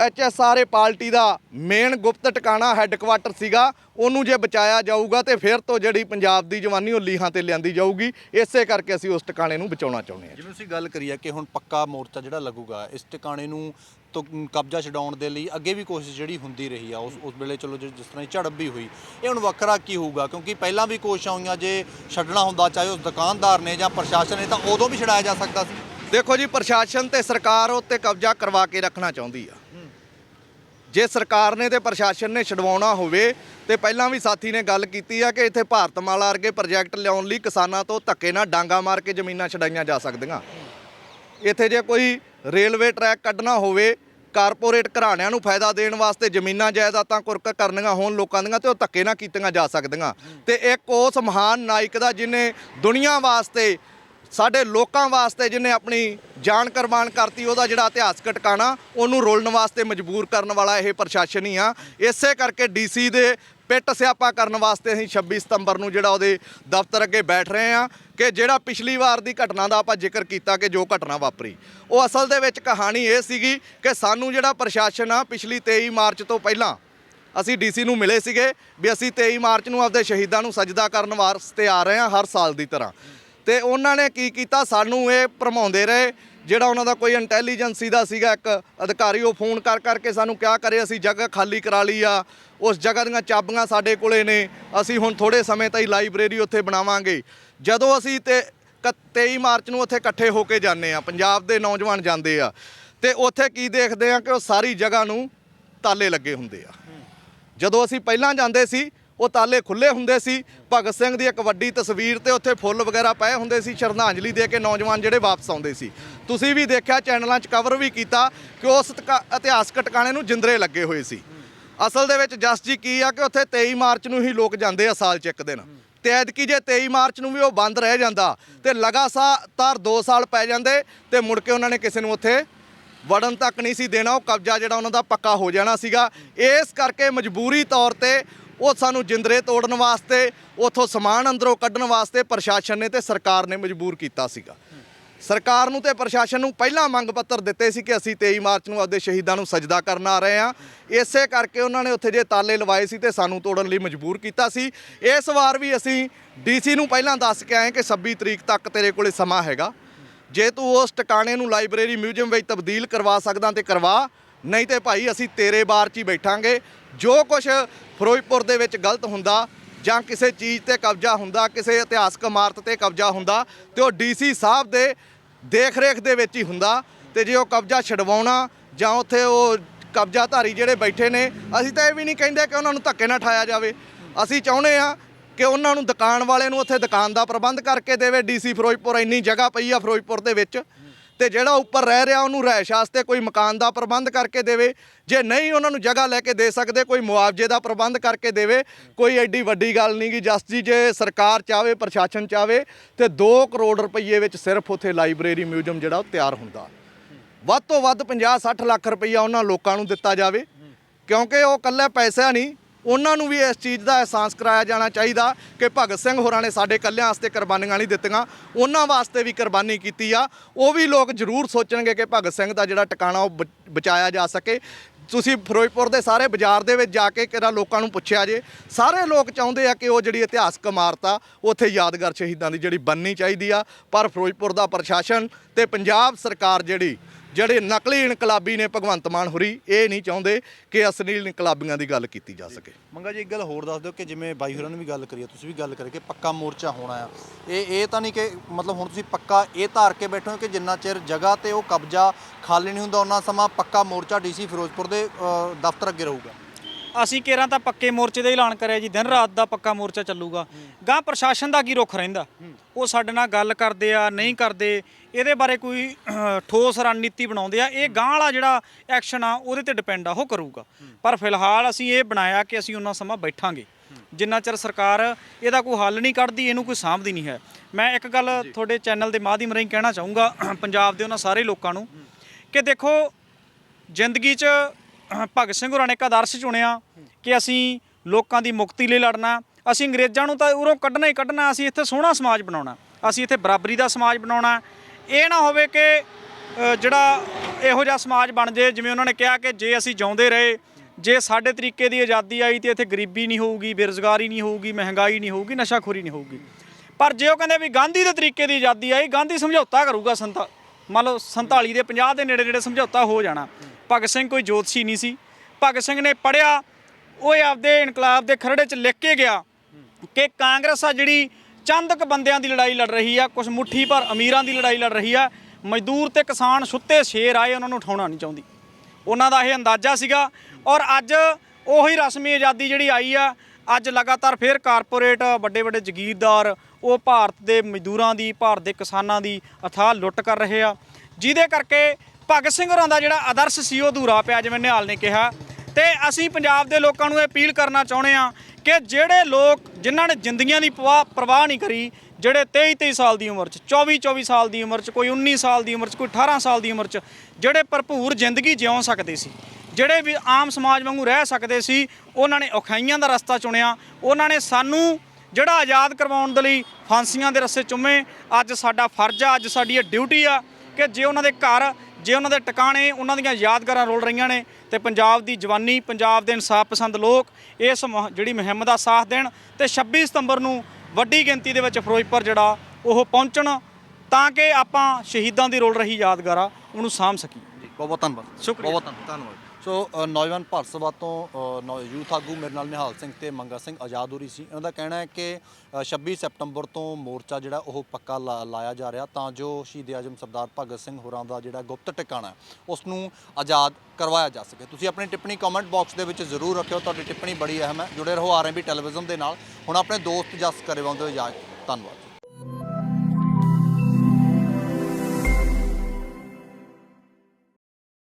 ਐਚਐਸਆਰਏ ਪਾਰਟੀ ਦਾ ਮੇਨ ਗੁਪਤ ਟਿਕਾਣਾ ਹੈੱਡਕੁਆਟਰ ਸੀਗਾ, ਉਹਨੂੰ ਜੇ ਬਚਾਇਆ ਜਾਊਗਾ ਤੇ ਫਿਰ ਤੋਂ ਜਿਹੜੀ ਪੰਜਾਬ ਦੀ ਜਵਾਨੀ ਉਹ ਲੀਹਾਂ ਤੇ ਲਿਆਂਦੀ ਜਾਊਗੀ। ਇਸੇ ਕਰਕੇ ਅਸੀਂ ਉਸ ਟਿਕਾਣੇ ਨੂੰ ਬਚਾਉਣਾ ਚਾਹੁੰਦੇ ਹਾਂ ਜਿਵੇਂ ਅਸੀਂ ਗੱਲ ਕਰੀ ਹੈ ਕਿ ਹੁਣ ਪੱਕਾ ਮੋਰਚਾ ਜਿਹੜਾ ਲੱਗੂਗਾ, ਇਸ ਟਿਕਾਣੇ ਨੂੰ ਤੋਂ ਕਬਜ਼ਾ ਛਡਾਉਣ ਦੇ ਲਈ ਅੱਗੇ ਵੀ ਕੋਸ਼ਿਸ਼ ਜਿਹੜੀ ਹੁੰਦੀ ਰਹੀ ਆ, ਉਸ ਉਸ ਵੇਲੇ ਚਲੋ ਜਿਸ ਤਰ੍ਹਾਂ ਹੀ ਝੜਪ ਵੀ ਹੋਈ, ਇਹ ਹੁਣ ਵੱਖਰਾ ਕੀ ਹੋਊਗਾ? ਕਿਉਂਕਿ ਪਹਿਲਾਂ ਵੀ ਕੋਸ਼ਿਸ਼ਾਂ ਹੋਈਆਂ, ਜੇ ਛੱਡਣਾ ਹੁੰਦਾ, ਚਾਹੇ ਉਸ ਦੁਕਾਨਦਾਰ ਨੇ ਜਾਂ ਪ੍ਰਸ਼ਾਸਨ ਨੇ, ਤਾਂ ਉਦੋਂ ਵੀ ਛਡਾਇਆ ਜਾ ਸਕਦਾ ਸੀ। ਦੇਖੋ ਜੀ, ਪ੍ਰਸ਼ਾਸਨ ਤੇ ਸਰਕਾਰ ਉੱਤੇ ਕਬਜ਼ਾ ਕਰਵਾ ਕੇ ਰੱਖਣਾ ਚਾਹੁੰਦੀ ਆ। ਜੇ ਸਰਕਾਰ ਨੇ ਤੇ ਪ੍ਰਸ਼ਾਸਨ ਨੇ ਛਡਵਾਉਣਾ ਹੋਵੇ, ਤੇ ਪਹਿਲਾਂ ਵੀ ਸਾਥੀ ਨੇ ਗੱਲ ਕੀਤੀ ਆ ਕਿ ਇੱਥੇ ਭਾਰਤ ਮਾਲਾ ਵਰਗੇ ਪ੍ਰੋਜੈਕਟ ਲਿਆਉਣ ਲਈ ਕਿਸਾਨਾਂ ਤੋਂ ਧੱਕੇ ਨਾਲ ਡਾਂਗਾ ਮਾਰ ਕੇ ਜ਼ਮੀਨਾਂ ਛਡਾਈਆਂ ਜਾ ਸਕਦੀਆਂ। ਇੱਥੇ ਜੇ ਕੋਈ ਰੇਲਵੇ ਟਰੈਕ ਕੱਢਣਾ ਹੋਵੇ, ਕਾਰਪੋਰੇਟ ਘਰਾਣਿਆਂ ਨੂੰ ਫਾਇਦਾ ਦੇਣ ਵਾਸਤੇ ਜ਼ਮੀਨਾਂ ਜਾਇਦਾਦਾਂ ਕੁਰਕ ਕਰਨੀਆਂ ਹੋਣ ਲੋਕਾਂ ਦੀਆਂ, ਤੇ ਉਹ ਧੱਕੇ ਨਾਲ ਕੀਤੀਆਂ ਜਾ ਸਕਦੀਆਂ। ਤੇ ਇੱਕ ਉਸ ਮਹਾਨ ਨਾਇਕ ਦਾ ਜਿਹਨੇ ਦੁਨੀਆ ਵਾਸਤੇ ਸਾਡੇ ਲੋਕਾਂ ਵਾਸਤੇ ਜਿਹਨੇ ਆਪਣੀ ਜਾਨ ਕੁਰਬਾਨ ਕਰਤੀ, ਉਹਦਾ ਜਿਹੜਾ ਇਤਿਹਾਸਕ ਟਿਕਾਣਾ, ਉਹਨੂੰ ਰੋਲਣ ਵਾਸਤੇ ਮਜਬੂਰ ਕਰਨ ਵਾਲਾ ਇਹ ਪ੍ਰਸ਼ਾਸਨ ਹੀ ਆ। ਇਸੇ ਕਰਕੇ ਡੀਸੀ ਦੇ ਪਿੱਟ ਸਿਆਪਾ ਕਰਨ ਵਾਸਤੇ ਅਸੀਂ 26 ਸਤੰਬਰ ਨੂੰ ਜਿਹੜਾ ਉਹਦੇ ਦਫ਼ਤਰ ਅੱਗੇ ਬੈਠ ਰਹੇ ਆ ਕਿ ਜਿਹੜਾ ਪਿਛਲੀ ਵਾਰ ਦੀ ਘਟਨਾ ਦਾ ਆਪਾਂ ਜ਼ਿਕਰ ਕੀਤਾ ਕਿ ਜੋ ਘਟਨਾ ਵਾਪਰੀ। ਉਹ ਅਸਲ ਦੇ ਵਿੱਚ ਕਹਾਣੀ ਇਹ ਸੀਗੀ ਕਿ ਸਾਨੂੰ ਜਿਹੜਾ ਪ੍ਰਸ਼ਾਸਨ ਆ, ਪਿਛਲੀ 23 ਮਾਰਚ ਤੋਂ ਪਹਿਲਾਂ ਅਸੀਂ ਡੀਸੀ ਨੂੰ ਮਿਲੇ ਸੀਗੇ ਵੀ ਅਸੀਂ 23 ਮਾਰਚ ਨੂੰ ਆਪਦੇ ਸ਼ਹੀਦਾਂ ਨੂੰ ਸਜਦਾ ਕਰਨ ਵਾਸਤੇ ਆ ਰਹੇ ਹਾਂ ਹਰ ਸਾਲ ਦੀ ਤਰ੍ਹਾਂ। ਤੇ ਉਹਨਾਂ ਨੇ ਕੀ ਕੀਤਾ? ਸਾਨੂੰ ਇਹ ਭਰਮਾਉਂਦੇ ਰਹੇ, ਜਿਹੜਾ ਉਹਨਾਂ ਦਾ ਕੋਈ ਇੰਟੈਲੀਜੈਂਸੀ ਦਾ ਸੀਗਾ ਇੱਕ ਅਧਿਕਾਰੀ, ਉਹ ਫੋਨ ਕਰ ਕਰਕੇ ਸਾਨੂੰ ਕਿਹਾ ਕਰੇ, ਅਸੀਂ ਜਗ੍ਹਾ ਖਾਲੀ ਕਰਾ ਲਈ ਆ, ਉਸ ਜਗ੍ਹਾ ਦੀਆਂ ਚਾਬੀਆਂ ਸਾਡੇ ਕੋਲੇ ਨੇ, ਅਸੀਂ ਹੁਣ ਥੋੜੇ ਸਮੇਂ ਤਾਈ ਲਾਇਬ੍ਰੇਰੀ ਉੱਥੇ ਬਣਾਵਾਂਗੇ। ਜਦੋਂ ਅਸੀਂ ਤੇ ਕ- 23 ਮਾਰਚ ਨੂੰ ਉੱਥੇ ਇਕੱਠੇ ਹੋ ਕੇ ਜਾਂਦੇ ਆ ਪੰਜਾਬ ਦੇ ਨੌਜਵਾਨ ਜਾਂਦੇ ਆ, ਤੇ ਉੱਥੇ ਕੀ ਦੇਖਦੇ ਆ ਕਿ ਉਹ ਸਾਰੀ ਜਗ੍ਹਾ ਨੂੰ ਤਾਲੇ ਲੱਗੇ ਹੁੰਦੇ ਆ। ਜਦੋਂ ਅਸੀਂ ਪਹਿਲਾਂ ਜਾਂਦੇ ਸੀ ਉਹ ਤਾਲੇ ਖੁੱਲੇ ਹੁੰਦੇ ਸੀ। ਭਗਤ ਸਿੰਘ ਦੀ ਇੱਕ ਵੱਡੀ ਤਸਵੀਰ ਤੇ ਉੱਥੇ ਫੁੱਲ ਵਗੈਰਾ ਪਏ ਹੁੰਦੇ ਸੀ, ਸ਼ਰਧਾਂਜਲੀ ਦੇ ਕੇ ਨੌਜਵਾਨ ਜਿਹੜੇ ਵਾਪਸ ਆਉਂਦੇ ਸੀ। ਤੁਸੀਂ ਵੀ ਦੇਖਿਆ, ਚੈਨਲਾਂ 'ਚ ਕਵਰ ਵੀ ਕੀਤਾ ਕਿ ਉਸ ਟਿਕਾ- ਇਤਿਹਾਸਕ ਟਿਕਾਣੇ ਨੂੰ ਜਿੰਦਰੇ ਲੱਗੇ ਹੋਏ ਸੀ। ਅਸਲ ਦੇ ਵਿੱਚ ਜਸ ਜੀ ਕੀ ਆ ਕਿ ਉੱਥੇ 23 ਮਾਰਚ ਨੂੰ ਹੀ ਲੋਕ ਜਾਂਦੇ ਆ ਸਾਲ 'ਚ ਇੱਕ ਦਿਨ। ਤੇ ਐਤਕੀ ਜੇ 23 ਮਾਰਚ ਨੂੰ ਵੀ ਉਹ ਬੰਦ ਰਹਿ ਜਾਂਦਾ, ਤੇ ਲਗਾਤਾਰ 2 ਸਾਲ ਪੈ ਜਾਂਦੇ ਤੇ ਮੁੜ ਕੇ ਉਹਨਾਂ ਨੇ ਕਿਸੇ ਨੂੰ ਉੱਥੇ ਵੜਨ ਤੱਕ ਨਹੀਂ ਸੀ ਦੇਣਾ, ਉਹ ਕਬਜ਼ਾ ਜਿਹੜਾ ਉਹਨਾਂ ਦਾ ਪੱਕਾ ਹੋ ਜਾਣਾ ਸੀਗਾ। ਇਸ ਕਰਕੇ ਮਜਬੂਰੀ ਤੌਰ ਤੇ ਉਹ ਸਾਨੂੰ ਜਿੰਦਰੇ ਤੋੜਨ ਵਾਸਤੇ, ਉਥੋਂ ਸਮਾਨ ਅੰਦਰੋਂ ਕੱਢਣ ਵਾਸਤੇ ਪ੍ਰਸ਼ਾਸਨ ਨੇ ਤੇ ਸਰਕਾਰ ਨੇ ਮਜਬੂਰ ਕੀਤਾ ਸੀਗਾ। ਸਰਕਾਰ ਨੂੰ ਤੇ ਪ੍ਰਸ਼ਾਸਨ ਨੂੰ ਪਹਿਲਾਂ ਮੰਗ ਪੱਤਰ ਦਿੱਤੇ ਸੀ ਕਿ ਅਸੀਂ 23 ਮਾਰਚ ਨੂੰ ਆਪਦੇ ਸ਼ਹੀਦਾਂ ਨੂੰ ਸਜਦਾ ਕਰਨ ਆ ਰਹੇ ਹਾਂ। ਇਸੇ ਕਰਕੇ ਉਹਨਾਂ ਨੇ ਉੱਥੇ ਜੇ ਤਾਲੇ ਲਵਾਏ ਸੀ ਤੇ ਸਾਨੂੰ ਤੋੜਨ ਲਈ ਮਜਬੂਰ ਕੀਤਾ ਸੀ। ਇਸ ਵਾਰ ਵੀ ਅਸੀਂ ਡੀਸੀ ਨੂੰ ਪਹਿਲਾਂ ਦੱਸ ਕੇ ਆਏ ਕਿ 26 ਤਰੀਕ ਤੱਕ ਤੇਰੇ ਕੋਲੇ ਸਮਾਂ ਹੈਗਾ। ਜੇ ਤੂੰ ਉਸ ਟਿਕਾਣੇ ਨੂੰ ਲਾਇਬ੍ਰੇਰੀ ਮਿਊਜ਼ੀਅਮ ਵਿੱਚ ਤਬਦੀਲ ਕਰਵਾ ਸਕਦਾ ਤੇ ਕਰਵਾ, ਨਹੀਂ ਤੇ ਭਾਈ ਅਸੀਂ ਤੇਰੇ ਬਾਰ 'ਚ ਹੀ ਬੈਠਾਂਗੇ। ਜੋ ਕੁਝ ਫਿਰੋਜ਼ਪੁਰ ਦੇ ਵਿੱਚ ਗਲਤ ਹੁੰਦਾ ਜਾਂ ਕਿਸੇ ਚੀਜ਼ ਤੇ ਕਬਜ਼ਾ ਹੁੰਦਾ, ਕਿਸੇ ਇਤਿਹਾਸਕ ਇਮਾਰਤ ਤੇ ਕਬਜ਼ਾ ਹੁੰਦਾ ਤੇ ਉਹ ਡੀਸੀ ਸਾਹਿਬ ਦੇ ਦੇਖ ਰੇਖ ਦੇ ਵਿੱਚ ਹੀ ਹੁੰਦਾ ਤੇ ਜੇ ਉਹ ਕਬਜ਼ਾ ਛਡਵਾਉਣਾ ਜਾਂ ਉੱਥੇ ਉਹ ਕਬਜ਼ਾਧਾਰੀ ਜਿਹੜੇ ਬੈਠੇ ਨੇ, ਅਸੀਂ ਤਾਂ ਇਹ ਵੀ ਨਹੀਂ ਕਹਿੰਦੇ ਕਿ ਉਹਨਾਂ ਨੂੰ ਧੱਕੇ ਨਾਲ ਠਾਇਆ ਜਾਵੇ। ਅਸੀਂ ਚਾਹੁੰਦੇ ਆ ਕਿ ਉਹਨਾਂ ਨੂੰ ਦੁਕਾਨ ਵਾਲੇ ਨੂੰ ਉੱਥੇ ਦੁਕਾਨ ਦਾ ਪ੍ਰਬੰਧ ਕਰਕੇ ਦੇਵੇ। ਡੀਸੀ ਫਿਰੋਜ਼ਪੁਰ ਇੰਨੀ ਜਗ੍ਹਾ ਪਈ ਆ ਫਿਰੋਜ਼ਪੁਰ ਦੇ ਵਿੱਚ ਤੇ ਜਿਹੜਾ ਉੱਪਰ ਰਹਿ ਰਿਹਾ ਉਹਨੂੰ ਰਹਿਸ਼ ਵਾਸਤੇ ਕੋਈ ਮਕਾਨ ਦਾ ਪ੍ਰਬੰਧ ਕਰਕੇ ਦੇਵੇ। ਜੇ ਨਹੀਂ ਉਹਨਾਂ ਨੂੰ ਜਗ੍ਹਾ ਲੈ ਕੇ ਦੇ ਸਕਦੇ, ਕੋਈ ਮੁਆਵਜ਼ੇ ਦਾ ਪ੍ਰਬੰਧ ਕਰਕੇ ਦੇਵੇ। ਕੋਈ ਐਡੀ ਵੱਡੀ ਗੱਲ ਨਹੀਂ ਕਿ ਜਸ ਜੀ, ਜੇ ਸਰਕਾਰ ਚਾਵੇ ਪ੍ਰਸ਼ਾਸਨ ਚਾਵੇ ਤੇ 2 ਕਰੋੜ ਰੁਪਏ ਵਿੱਚ ਸਿਰਫ ਉੱਥੇ ਲਾਇਬ੍ਰੇਰੀ ਮਿਊਜ਼ੀਅਮ ਜਿਹੜਾ ਉਹ ਤਿਆਰ ਹੁੰਦਾ। ਵੱਧ ਤੋਂ ਵੱਧ 50 60 ਲੱਖ ਰੁਪਈਆ ਉਹਨਾਂ ਲੋਕਾਂ ਨੂੰ ਦਿੱਤਾ ਜਾਵੇ। ਕਿਉਂਕਿ ਉਹ ਕੱਲਾ ਪੈਸਾ ਨਹੀਂ ਉਹਨਾਂ ਨੂੰ ਵੀ ਇਸ ਚੀਜ਼ ਦਾ ਅਹਿਸਾਸ ਕਰਾਇਆ ਜਾਣਾ ਚਾਹੀਦਾ ਕਿ ਭਗਤ ਸਿੰਘ ਹੋਰਾਂ ਨੇ ਸਾਡੇ ਇਕੱਲਿਆਂ ਵਾਸਤੇ ਕੁਰਬਾਨੀਆਂ ਨਹੀਂ ਦਿੱਤੀਆਂ, ਉਹਨਾਂ ਵਾਸਤੇ ਵੀ ਕੁਰਬਾਨੀ ਕੀਤੀ ਆ। ਉਹ ਵੀ ਲੋਕ ਜ਼ਰੂਰ ਸੋਚਣਗੇ ਕਿ ਭਗਤ ਸਿੰਘ ਦਾ ਜਿਹੜਾ ਟਿਕਾਣਾ ਉਹ ਬ- ਬਚਾਇਆ ਜਾ ਸਕੇ। ਤੁਸੀਂ ਫਿਰੋਜ਼ਪੁਰ ਦੇ ਸਾਰੇ ਬਾਜ਼ਾਰ ਦੇ ਵਿੱਚ ਜਾ ਕੇ ਕਿਹੜਾ ਲੋਕਾਂ ਨੂੰ ਪੁੱਛਿਆ ਜੇ, ਸਾਰੇ ਲੋਕ ਚਾਹੁੰਦੇ ਆ ਕਿ ਉਹ ਜਿਹੜੀ ਇਤਿਹਾਸਕ ਇਮਾਰਤ ਆ, ਉੱਥੇ ਯਾਦਗਾਰ ਸ਼ਹੀਦਾਂ ਦੀ ਜਿਹੜੀ ਬਣਨੀ ਚਾਹੀਦੀ ਆ। ਪਰ ਫਿਰੋਜ਼ਪੁਰ ਦਾ ਪ੍ਰਸ਼ਾਸਨ ਤੇ ਪੰਜਾਬ ਸਰਕਾਰ ਜਿਹੜੀ ਜਿਹੜੇ ਨਕਲੀ ਇਨਕਲਾਬੀ ਨੇ ਭਗਵੰਤ ਮਾਨ ਹੁਰੀ, ਇਹ ਨਹੀਂ ਚਾਹੁੰਦੇ ਕਿ ਅਸਲੀ ਇਨਕਲਾਬੀਆਂ ਦੀ ਗੱਲ ਕੀਤੀ ਜਾ ਸਕੇ। ਮੰਗਾ ਜੀ, ਇੱਕ ਗੱਲ ਹੋਰ ਦੱਸ ਦਿਓ ਕਿ ਜਿਵੇਂ ਬਾਈ ਹੋਰਾਂ ਨੂੰ ਵੀ ਗੱਲ ਕਰੀ ਤੁਸੀਂ ਵੀ ਗੱਲ ਕਰੀ ਕਿ ਪੱਕਾ ਮੋਰਚਾ ਹੋਣਾ ਆ। ਇਹ ਇਹ ਤਾਂ ਨਹੀਂ ਕਿ ਮਤਲਬ ਹੁਣ ਤੁਸੀਂ ਪੱਕਾ ਇਹ ਧਾਰ ਕੇ ਬੈਠੋ ਕਿ ਜਿੰਨਾ ਚਿਰ ਜਗ੍ਹਾ ਤੇ ਉਹ ਕਬਜ਼ਾ ਖਾਲੀ ਨਹੀਂ ਹੁੰਦਾ, ਉਹਨਾਂ ਸਮਾਂ ਪੱਕਾ ਮੋਰਚਾ ਡੀਸੀ ਫਿਰੋਜ਼ਪੁਰ ਦੇ ਦਫ਼ਤਰ ਅੱਗੇ ਰਹੂਗਾ। ਅਸੀਂ ਕੇਰਾਂ ਤਾਂ ਪੱਕੇ ਮੋਰਚੇ ਦਾ ਐਲਾਨ ਕਰਿਆ ਜੀ ਦਿਨ ਰਾਤ ਦਾ ਪੱਕਾ ਮੋਰਚਾ ਚੱਲੂਗਾ। ਗਾਂ ਪ੍ਰਸ਼ਾਸਨ ਦਾ ਕੀ ਰੁਖ ਰਹਿੰਦਾ? ਉਹ ਸਾਡੇ ਨਾਲ ਗੱਲ ਕਰਦੇ ਆ ਨਹੀਂ ਕਰਦੇ ਇਹਦੇ ਬਾਰੇ ਕੋਈ ਠੋਸ ਰਣਨੀਤੀ ਬਣਾਉਂਦੇ ਆ। ਇਹ ਗਾਂ ਵਾਲਾ ਜਿਹੜਾ ਐਕਸ਼ਨ ਆ ਉਹਦੇ ਤੇ ਡਿਪੈਂਡ ਆ ਉਹ ਕਰੂਗਾ। ਪਰ ਫਿਲਹਾਲ ਅਸੀਂ ਇਹ ਬਣਾਇਆ ਕਿ ਅਸੀਂ ਉਹਨਾਂ ਸਮਾਂ ਬੈਠਾਂਗੇ। ਜਿੰਨਾ ਚਿਰ ਸਰਕਾਰ ਇਹਦਾ ਕੋਈ ਹੱਲ ਨਹੀਂ ਕੱਢਦੀ ਇਹਨੂੰ ਕੋਈ ਸਾਂਭਦੀ ਨਹੀਂ ਹੈ। ਮੈਂ ਇੱਕ ਗੱਲ ਤੁਹਾਡੇ ਚੈਨਲ ਦੇ ਮਾਧਿਅਮ ਰਾਹੀਂ ਕਹਿਣਾ ਚਾਹੂੰਗਾ ਪੰਜਾਬ ਦੇ ਉਹਨਾਂ ਸਾਰੇ ਲੋਕਾਂ ਨੂੰ ਕਿ ਦੇਖੋ ਜ਼ਿੰਦਗੀ 'ਚ ਭਗਤ ਸਿੰਘ ਹੋਰਾਂ ਨੇ ਇੱਕ ਆਦਰਸ਼ ਚੁਣਿਆ ਕਿ ਅਸੀਂ ਲੋਕਾਂ ਦੀ ਮੁਕਤੀ ਲਈ ਲੜਨਾ, ਅਸੀਂ ਅੰਗਰੇਜ਼ਾਂ ਨੂੰ ਤਾਂ ਉਰੋਂ ਕੱਢਣਾ ਹੀ ਕੱਢਣਾ, ਅਸੀਂ ਇੱਥੇ ਸੋਹਣਾ ਸਮਾਜ ਬਣਾਉਣਾ, ਅਸੀਂ ਇੱਥੇ ਬਰਾਬਰੀ ਦਾ ਸਮਾਜ ਬਣਾਉਣਾ। ਇਹ ਨਾ ਹੋਵੇ ਕਿ ਜਿਹੜਾ ਇਹੋ ਜਿਹਾ ਸਮਾਜ ਬਣ ਜੇ, ਜਿਵੇਂ ਉਹਨਾਂ ਨੇ ਕਿਹਾ ਕਿ ਜੇ ਅਸੀਂ ਜਿਉਂਦੇ ਰਹੇ, ਜੇ ਸਾਡੇ ਤਰੀਕੇ ਦੀ ਆਜ਼ਾਦੀ ਆਈ ਤੇ ਇੱਥੇ ਗਰੀਬੀ ਨਹੀਂ ਹੋਊਗੀ, ਬੇਰੁਜ਼ਗਾਰੀ ਨਹੀਂ ਹੋਊਗੀ, ਮਹਿੰਗਾਈ ਨਹੀਂ ਹੋਊਗੀ, ਨਸ਼ਾਖੋਰੀ ਨਹੀਂ ਹੋਊਗੀ। ਪਰ ਜੇ ਉਹ ਕਹਿੰਦੇ ਵੀ ਗਾਂਧੀ ਦੇ ਤਰੀਕੇ ਦੀ ਆਜ਼ਾਦੀ ਆਈ, ਗਾਂਧੀ ਸਮਝੌਤਾ ਕਰੂਗਾ ਸੰਤਾ ਮੰਨ ਲਓ 47 ਦੇ 50 ਦੇ ਨੇੜੇ ਨੇੜੇ ਸਮਝੌਤਾ ਹੋ ਜਾਣਾ। ਭਗਤ ਸਿੰਘ ਕੋਈ ਜੋਤਸ਼ੀ ਨਹੀਂ ਸੀ। ਭਗਤ ਸਿੰਘ ਨੇ ਪੜਿਆ ਉਹ ਆਪਦੇ ਇਨਕਲਾਬ ਦੇ ਖਰੜੇ 'ਚ ਲਿਖ ਕੇ ਗਿਆ ਕਿ ਕਾਂਗਰਸ ਆ ਜਿਹੜੀ ਚੰਦਕ ਬੰਦਿਆਂ ਦੀ ਲੜਾਈ ਲੜ ਰਹੀ ਆ ਕੁਝ ਮੁੱਠੀ ਪਰ ਅਮੀਰਾਂ ਦੀ ਲੜਾਈ ਲੜ ਰਹੀ ਆ, ਮਜ਼ਦੂਰ ਤੇ ਕਿਸਾਨ ਸੁੱਤੇ ਸ਼ੇਰ ਆਏ, ਉਹਨਾਂ ਨੂੰ ਉਠਾਉਣਾ ਨਹੀਂ ਚਾਹੁੰਦੀ। ਉਹਨਾਂ ਦਾ ਇਹ ਅੰਦਾਜ਼ਾ ਸੀਗਾ ਔਰ ਅੱਜ ਉਹੀ ਰਸਮੀ ਆਜ਼ਾਦੀ ਜਿਹੜੀ ਆਈ ਆ ਅੱਜ ਲਗਾਤਾਰ ਫਿਰ ਕਾਰਪੋਰੇਟ ਵੱਡੇ ਵੱਡੇ ਜ਼ਗੀਰਦਾਰ ਉਹ ਭਾਰਤ ਦੇ ਮਜ਼ਦੂਰਾਂ ਦੀ, ਭਾਰਤ ਦੇ ਕਿਸਾਨਾਂ ਦੀ ਅਥਾਹ ਲੁੱਟ ਕਰ ਰਹੇ ਆ। ਜਿਹਦੇ ਕਰਕੇ ਭਗਤ ਸਿੰਘ ਹੋਰਾਂ ਦਾ ਜਿਹੜਾ ਆਦਰਸ਼ ਸੀ, ਉਹ ਅਧੂਰਾ ਪਿਆ ਜਿਵੇਂ ਨਿਹਾਲ ਨੇ ਕਿਹਾ। ਤੇ ਅਸੀਂ ਪੰਜਾਬ ਦੇ ਲੋਕਾਂ ਨੂੰ ਇਹ ਅਪੀਲ ਕਰਨਾ ਚਾਹੁੰਦੇ ਆ ਕਿ ਜਿਹੜੇ ਲੋਕ ਜਿਨ੍ਹਾਂ ਨੇ ਜ਼ਿੰਦਗੀਆਂ ਦੀ ਪਰਵਾਹ ਪਰਵਾਹ ਨਹੀਂ ਕਰੀ, ਜਿਹੜੇ 23 23 ਸਾਲ ਦੀ ਉਮਰ 'ਚ 24 24 ਸਾਲ ਦੀ ਉਮਰ 'ਚ, ਕੋਈ 19 ਸਾਲ ਦੀ ਉਮਰ 'ਚ, ਕੋਈ 18 ਸਾਲ ਦੀ ਉਮਰ 'ਚ, ਜਿਹੜੇ ਭਰਪੂਰ ਜ਼ਿੰਦਗੀ ਜਿਉਂ ਸਕਦੇ ਸੀ ਜਿਹੜੇ ਵੀ ਆਮ ਸਮਾਜ ਵਾਂਗੂ ਰਹਿ ਸਕਦੇ ਸੀ ਉਹਨਾਂ ਨੇ ਔਖਾਈਆਂ ਦਾ ਰਸਤਾ ਚੁਣਿਆ। ਉਹਨਾਂ ਨੇ ਸਾਨੂੰ ਜਿਹੜਾ ਆਜ਼ਾਦ ਕਰਵਾਉਣ ਦੇ ਲਈ ਫਾਂਸੀਆਂ ਦੇ ਰਸਤੇ ਚੁੰਮੇ। ਅੱਜ ਸਾਡਾ ਫਰਜ਼ ਆ ਅੱਜ ਸਾਡੀ ਇਹ ਡਿਊਟੀ ਆ ਕਿ ਜੇ ਉਹਨਾਂ ਦੇ ਘਰ ਜੇ ਉਹਨਾਂ ਦੇ ਟਿਕਾਣੇ ਉਹਨਾਂ ਦੀਆਂ ਯਾਦਗਾਰਾਂ ਰੋਲ ਰਹੀਆਂ ਨੇ ਤੇ ਪੰਜਾਬ ਦੀ ਜਵਾਨੀ ਪੰਜਾਬ ਦੇ ਇਨਸਾਫ ਪਸੰਦ ਲੋਕ ਇਸ ਜਿਹੜੀ ਮੁਹਿੰਮ ਦਾ ਸਾਥ ਦੇਣ ਤੇ 26 ਸਤੰਬਰ ਨੂੰ ਵੱਡੀ ਗਿਣਤੀ ਦੇ ਵਿੱਚ ਫਿਰੋਜ਼ਪੁਰ ਜਿਹੜਾ ਉਹ ਪਹੁੰਚਣ ਤਾਂ ਕਿ ਆਪਾਂ ਸ਼ਹੀਦਾਂ ਦੀ ਰੋਲ ਰਹੀ ਯਾਦਗਾਰਾਂ ਉਹਨੂੰ ਸਾਂਭ ਸਕੀਏ। ਜੀ ਬਹੁਤ ਬਹੁਤ ਧੰਨਵਾਦ। ਸ਼ੁਕਰੀਆ। ਬਹੁਤ ਬਹੁਤ ਧੰਨਵਾਦ। ਸੋ ਨੌਜਵਾਨ ਭਾਰਤ ਸਭਾ ਤੋਂ ਨੌ- ਯੂਥ ਆਗੂ ਮੇਰੇ ਨਾਲ ਨਿਹਾਲ ਸਿੰਘ ਤੇ ਮੰਗਾ ਸਿੰਘ ਆਜ਼ਾਦ ਹੋਰੀ ਸੀ। ਇਹਨਾਂ ਦਾ ਕਹਿਣਾ ਹੈ ਕਿ ਅ, 26 ਸੈਪਟੰਬਰ ਤੋਂ ਮੋਰਚਾ ਜਿਹੜਾ ਉਹ ਪੱਕਾ ਲਾ- ਲਾਇਆ ਜਾ ਰਿਹਾ ਤਾਂ ਜੋ ਸ਼ਹੀਦ ਆਜਮ ਸਰਦਾਰ ਭਗਤ ਸਿੰਘ ਹੋਰਾਂ ਦਾ ਜਿਹੜਾ ਗੁਪਤ ਟਿਕਾਣਾ ਉਸ ਨੂੰ ਆਜ਼ਾਦ ਕਰਵਾਇਆ ਜਾ ਸਕੇ। ਤੁਸੀਂ ਆਪਣੀ ਟਿੱਪਣੀ ਕਮੈਂਟ ਬਾਕਸ ਦੇ ਵਿੱਚ ਜ਼ਰੂਰ ਰੱਖਿਓ ਤੁਹਾਡੀ ਟਿੱਪਣੀ ਬੜੀ ਅਹਿਮ ਹੈ। ਜੁੜੇ ਰਹੋ ਆਰਐਮਬੀ ਟੈਲੀਵਿਜ਼ਨ ਦੇ ਨਾਲ। ਹੁਣ ਆਪਣੇ ਦੋਸਤ ਜਸ ਕਰੇਵਾਉਂਦੇ ਹੋ ਇਜਾਜ਼ਤ ਧੰਨਵਾਦ।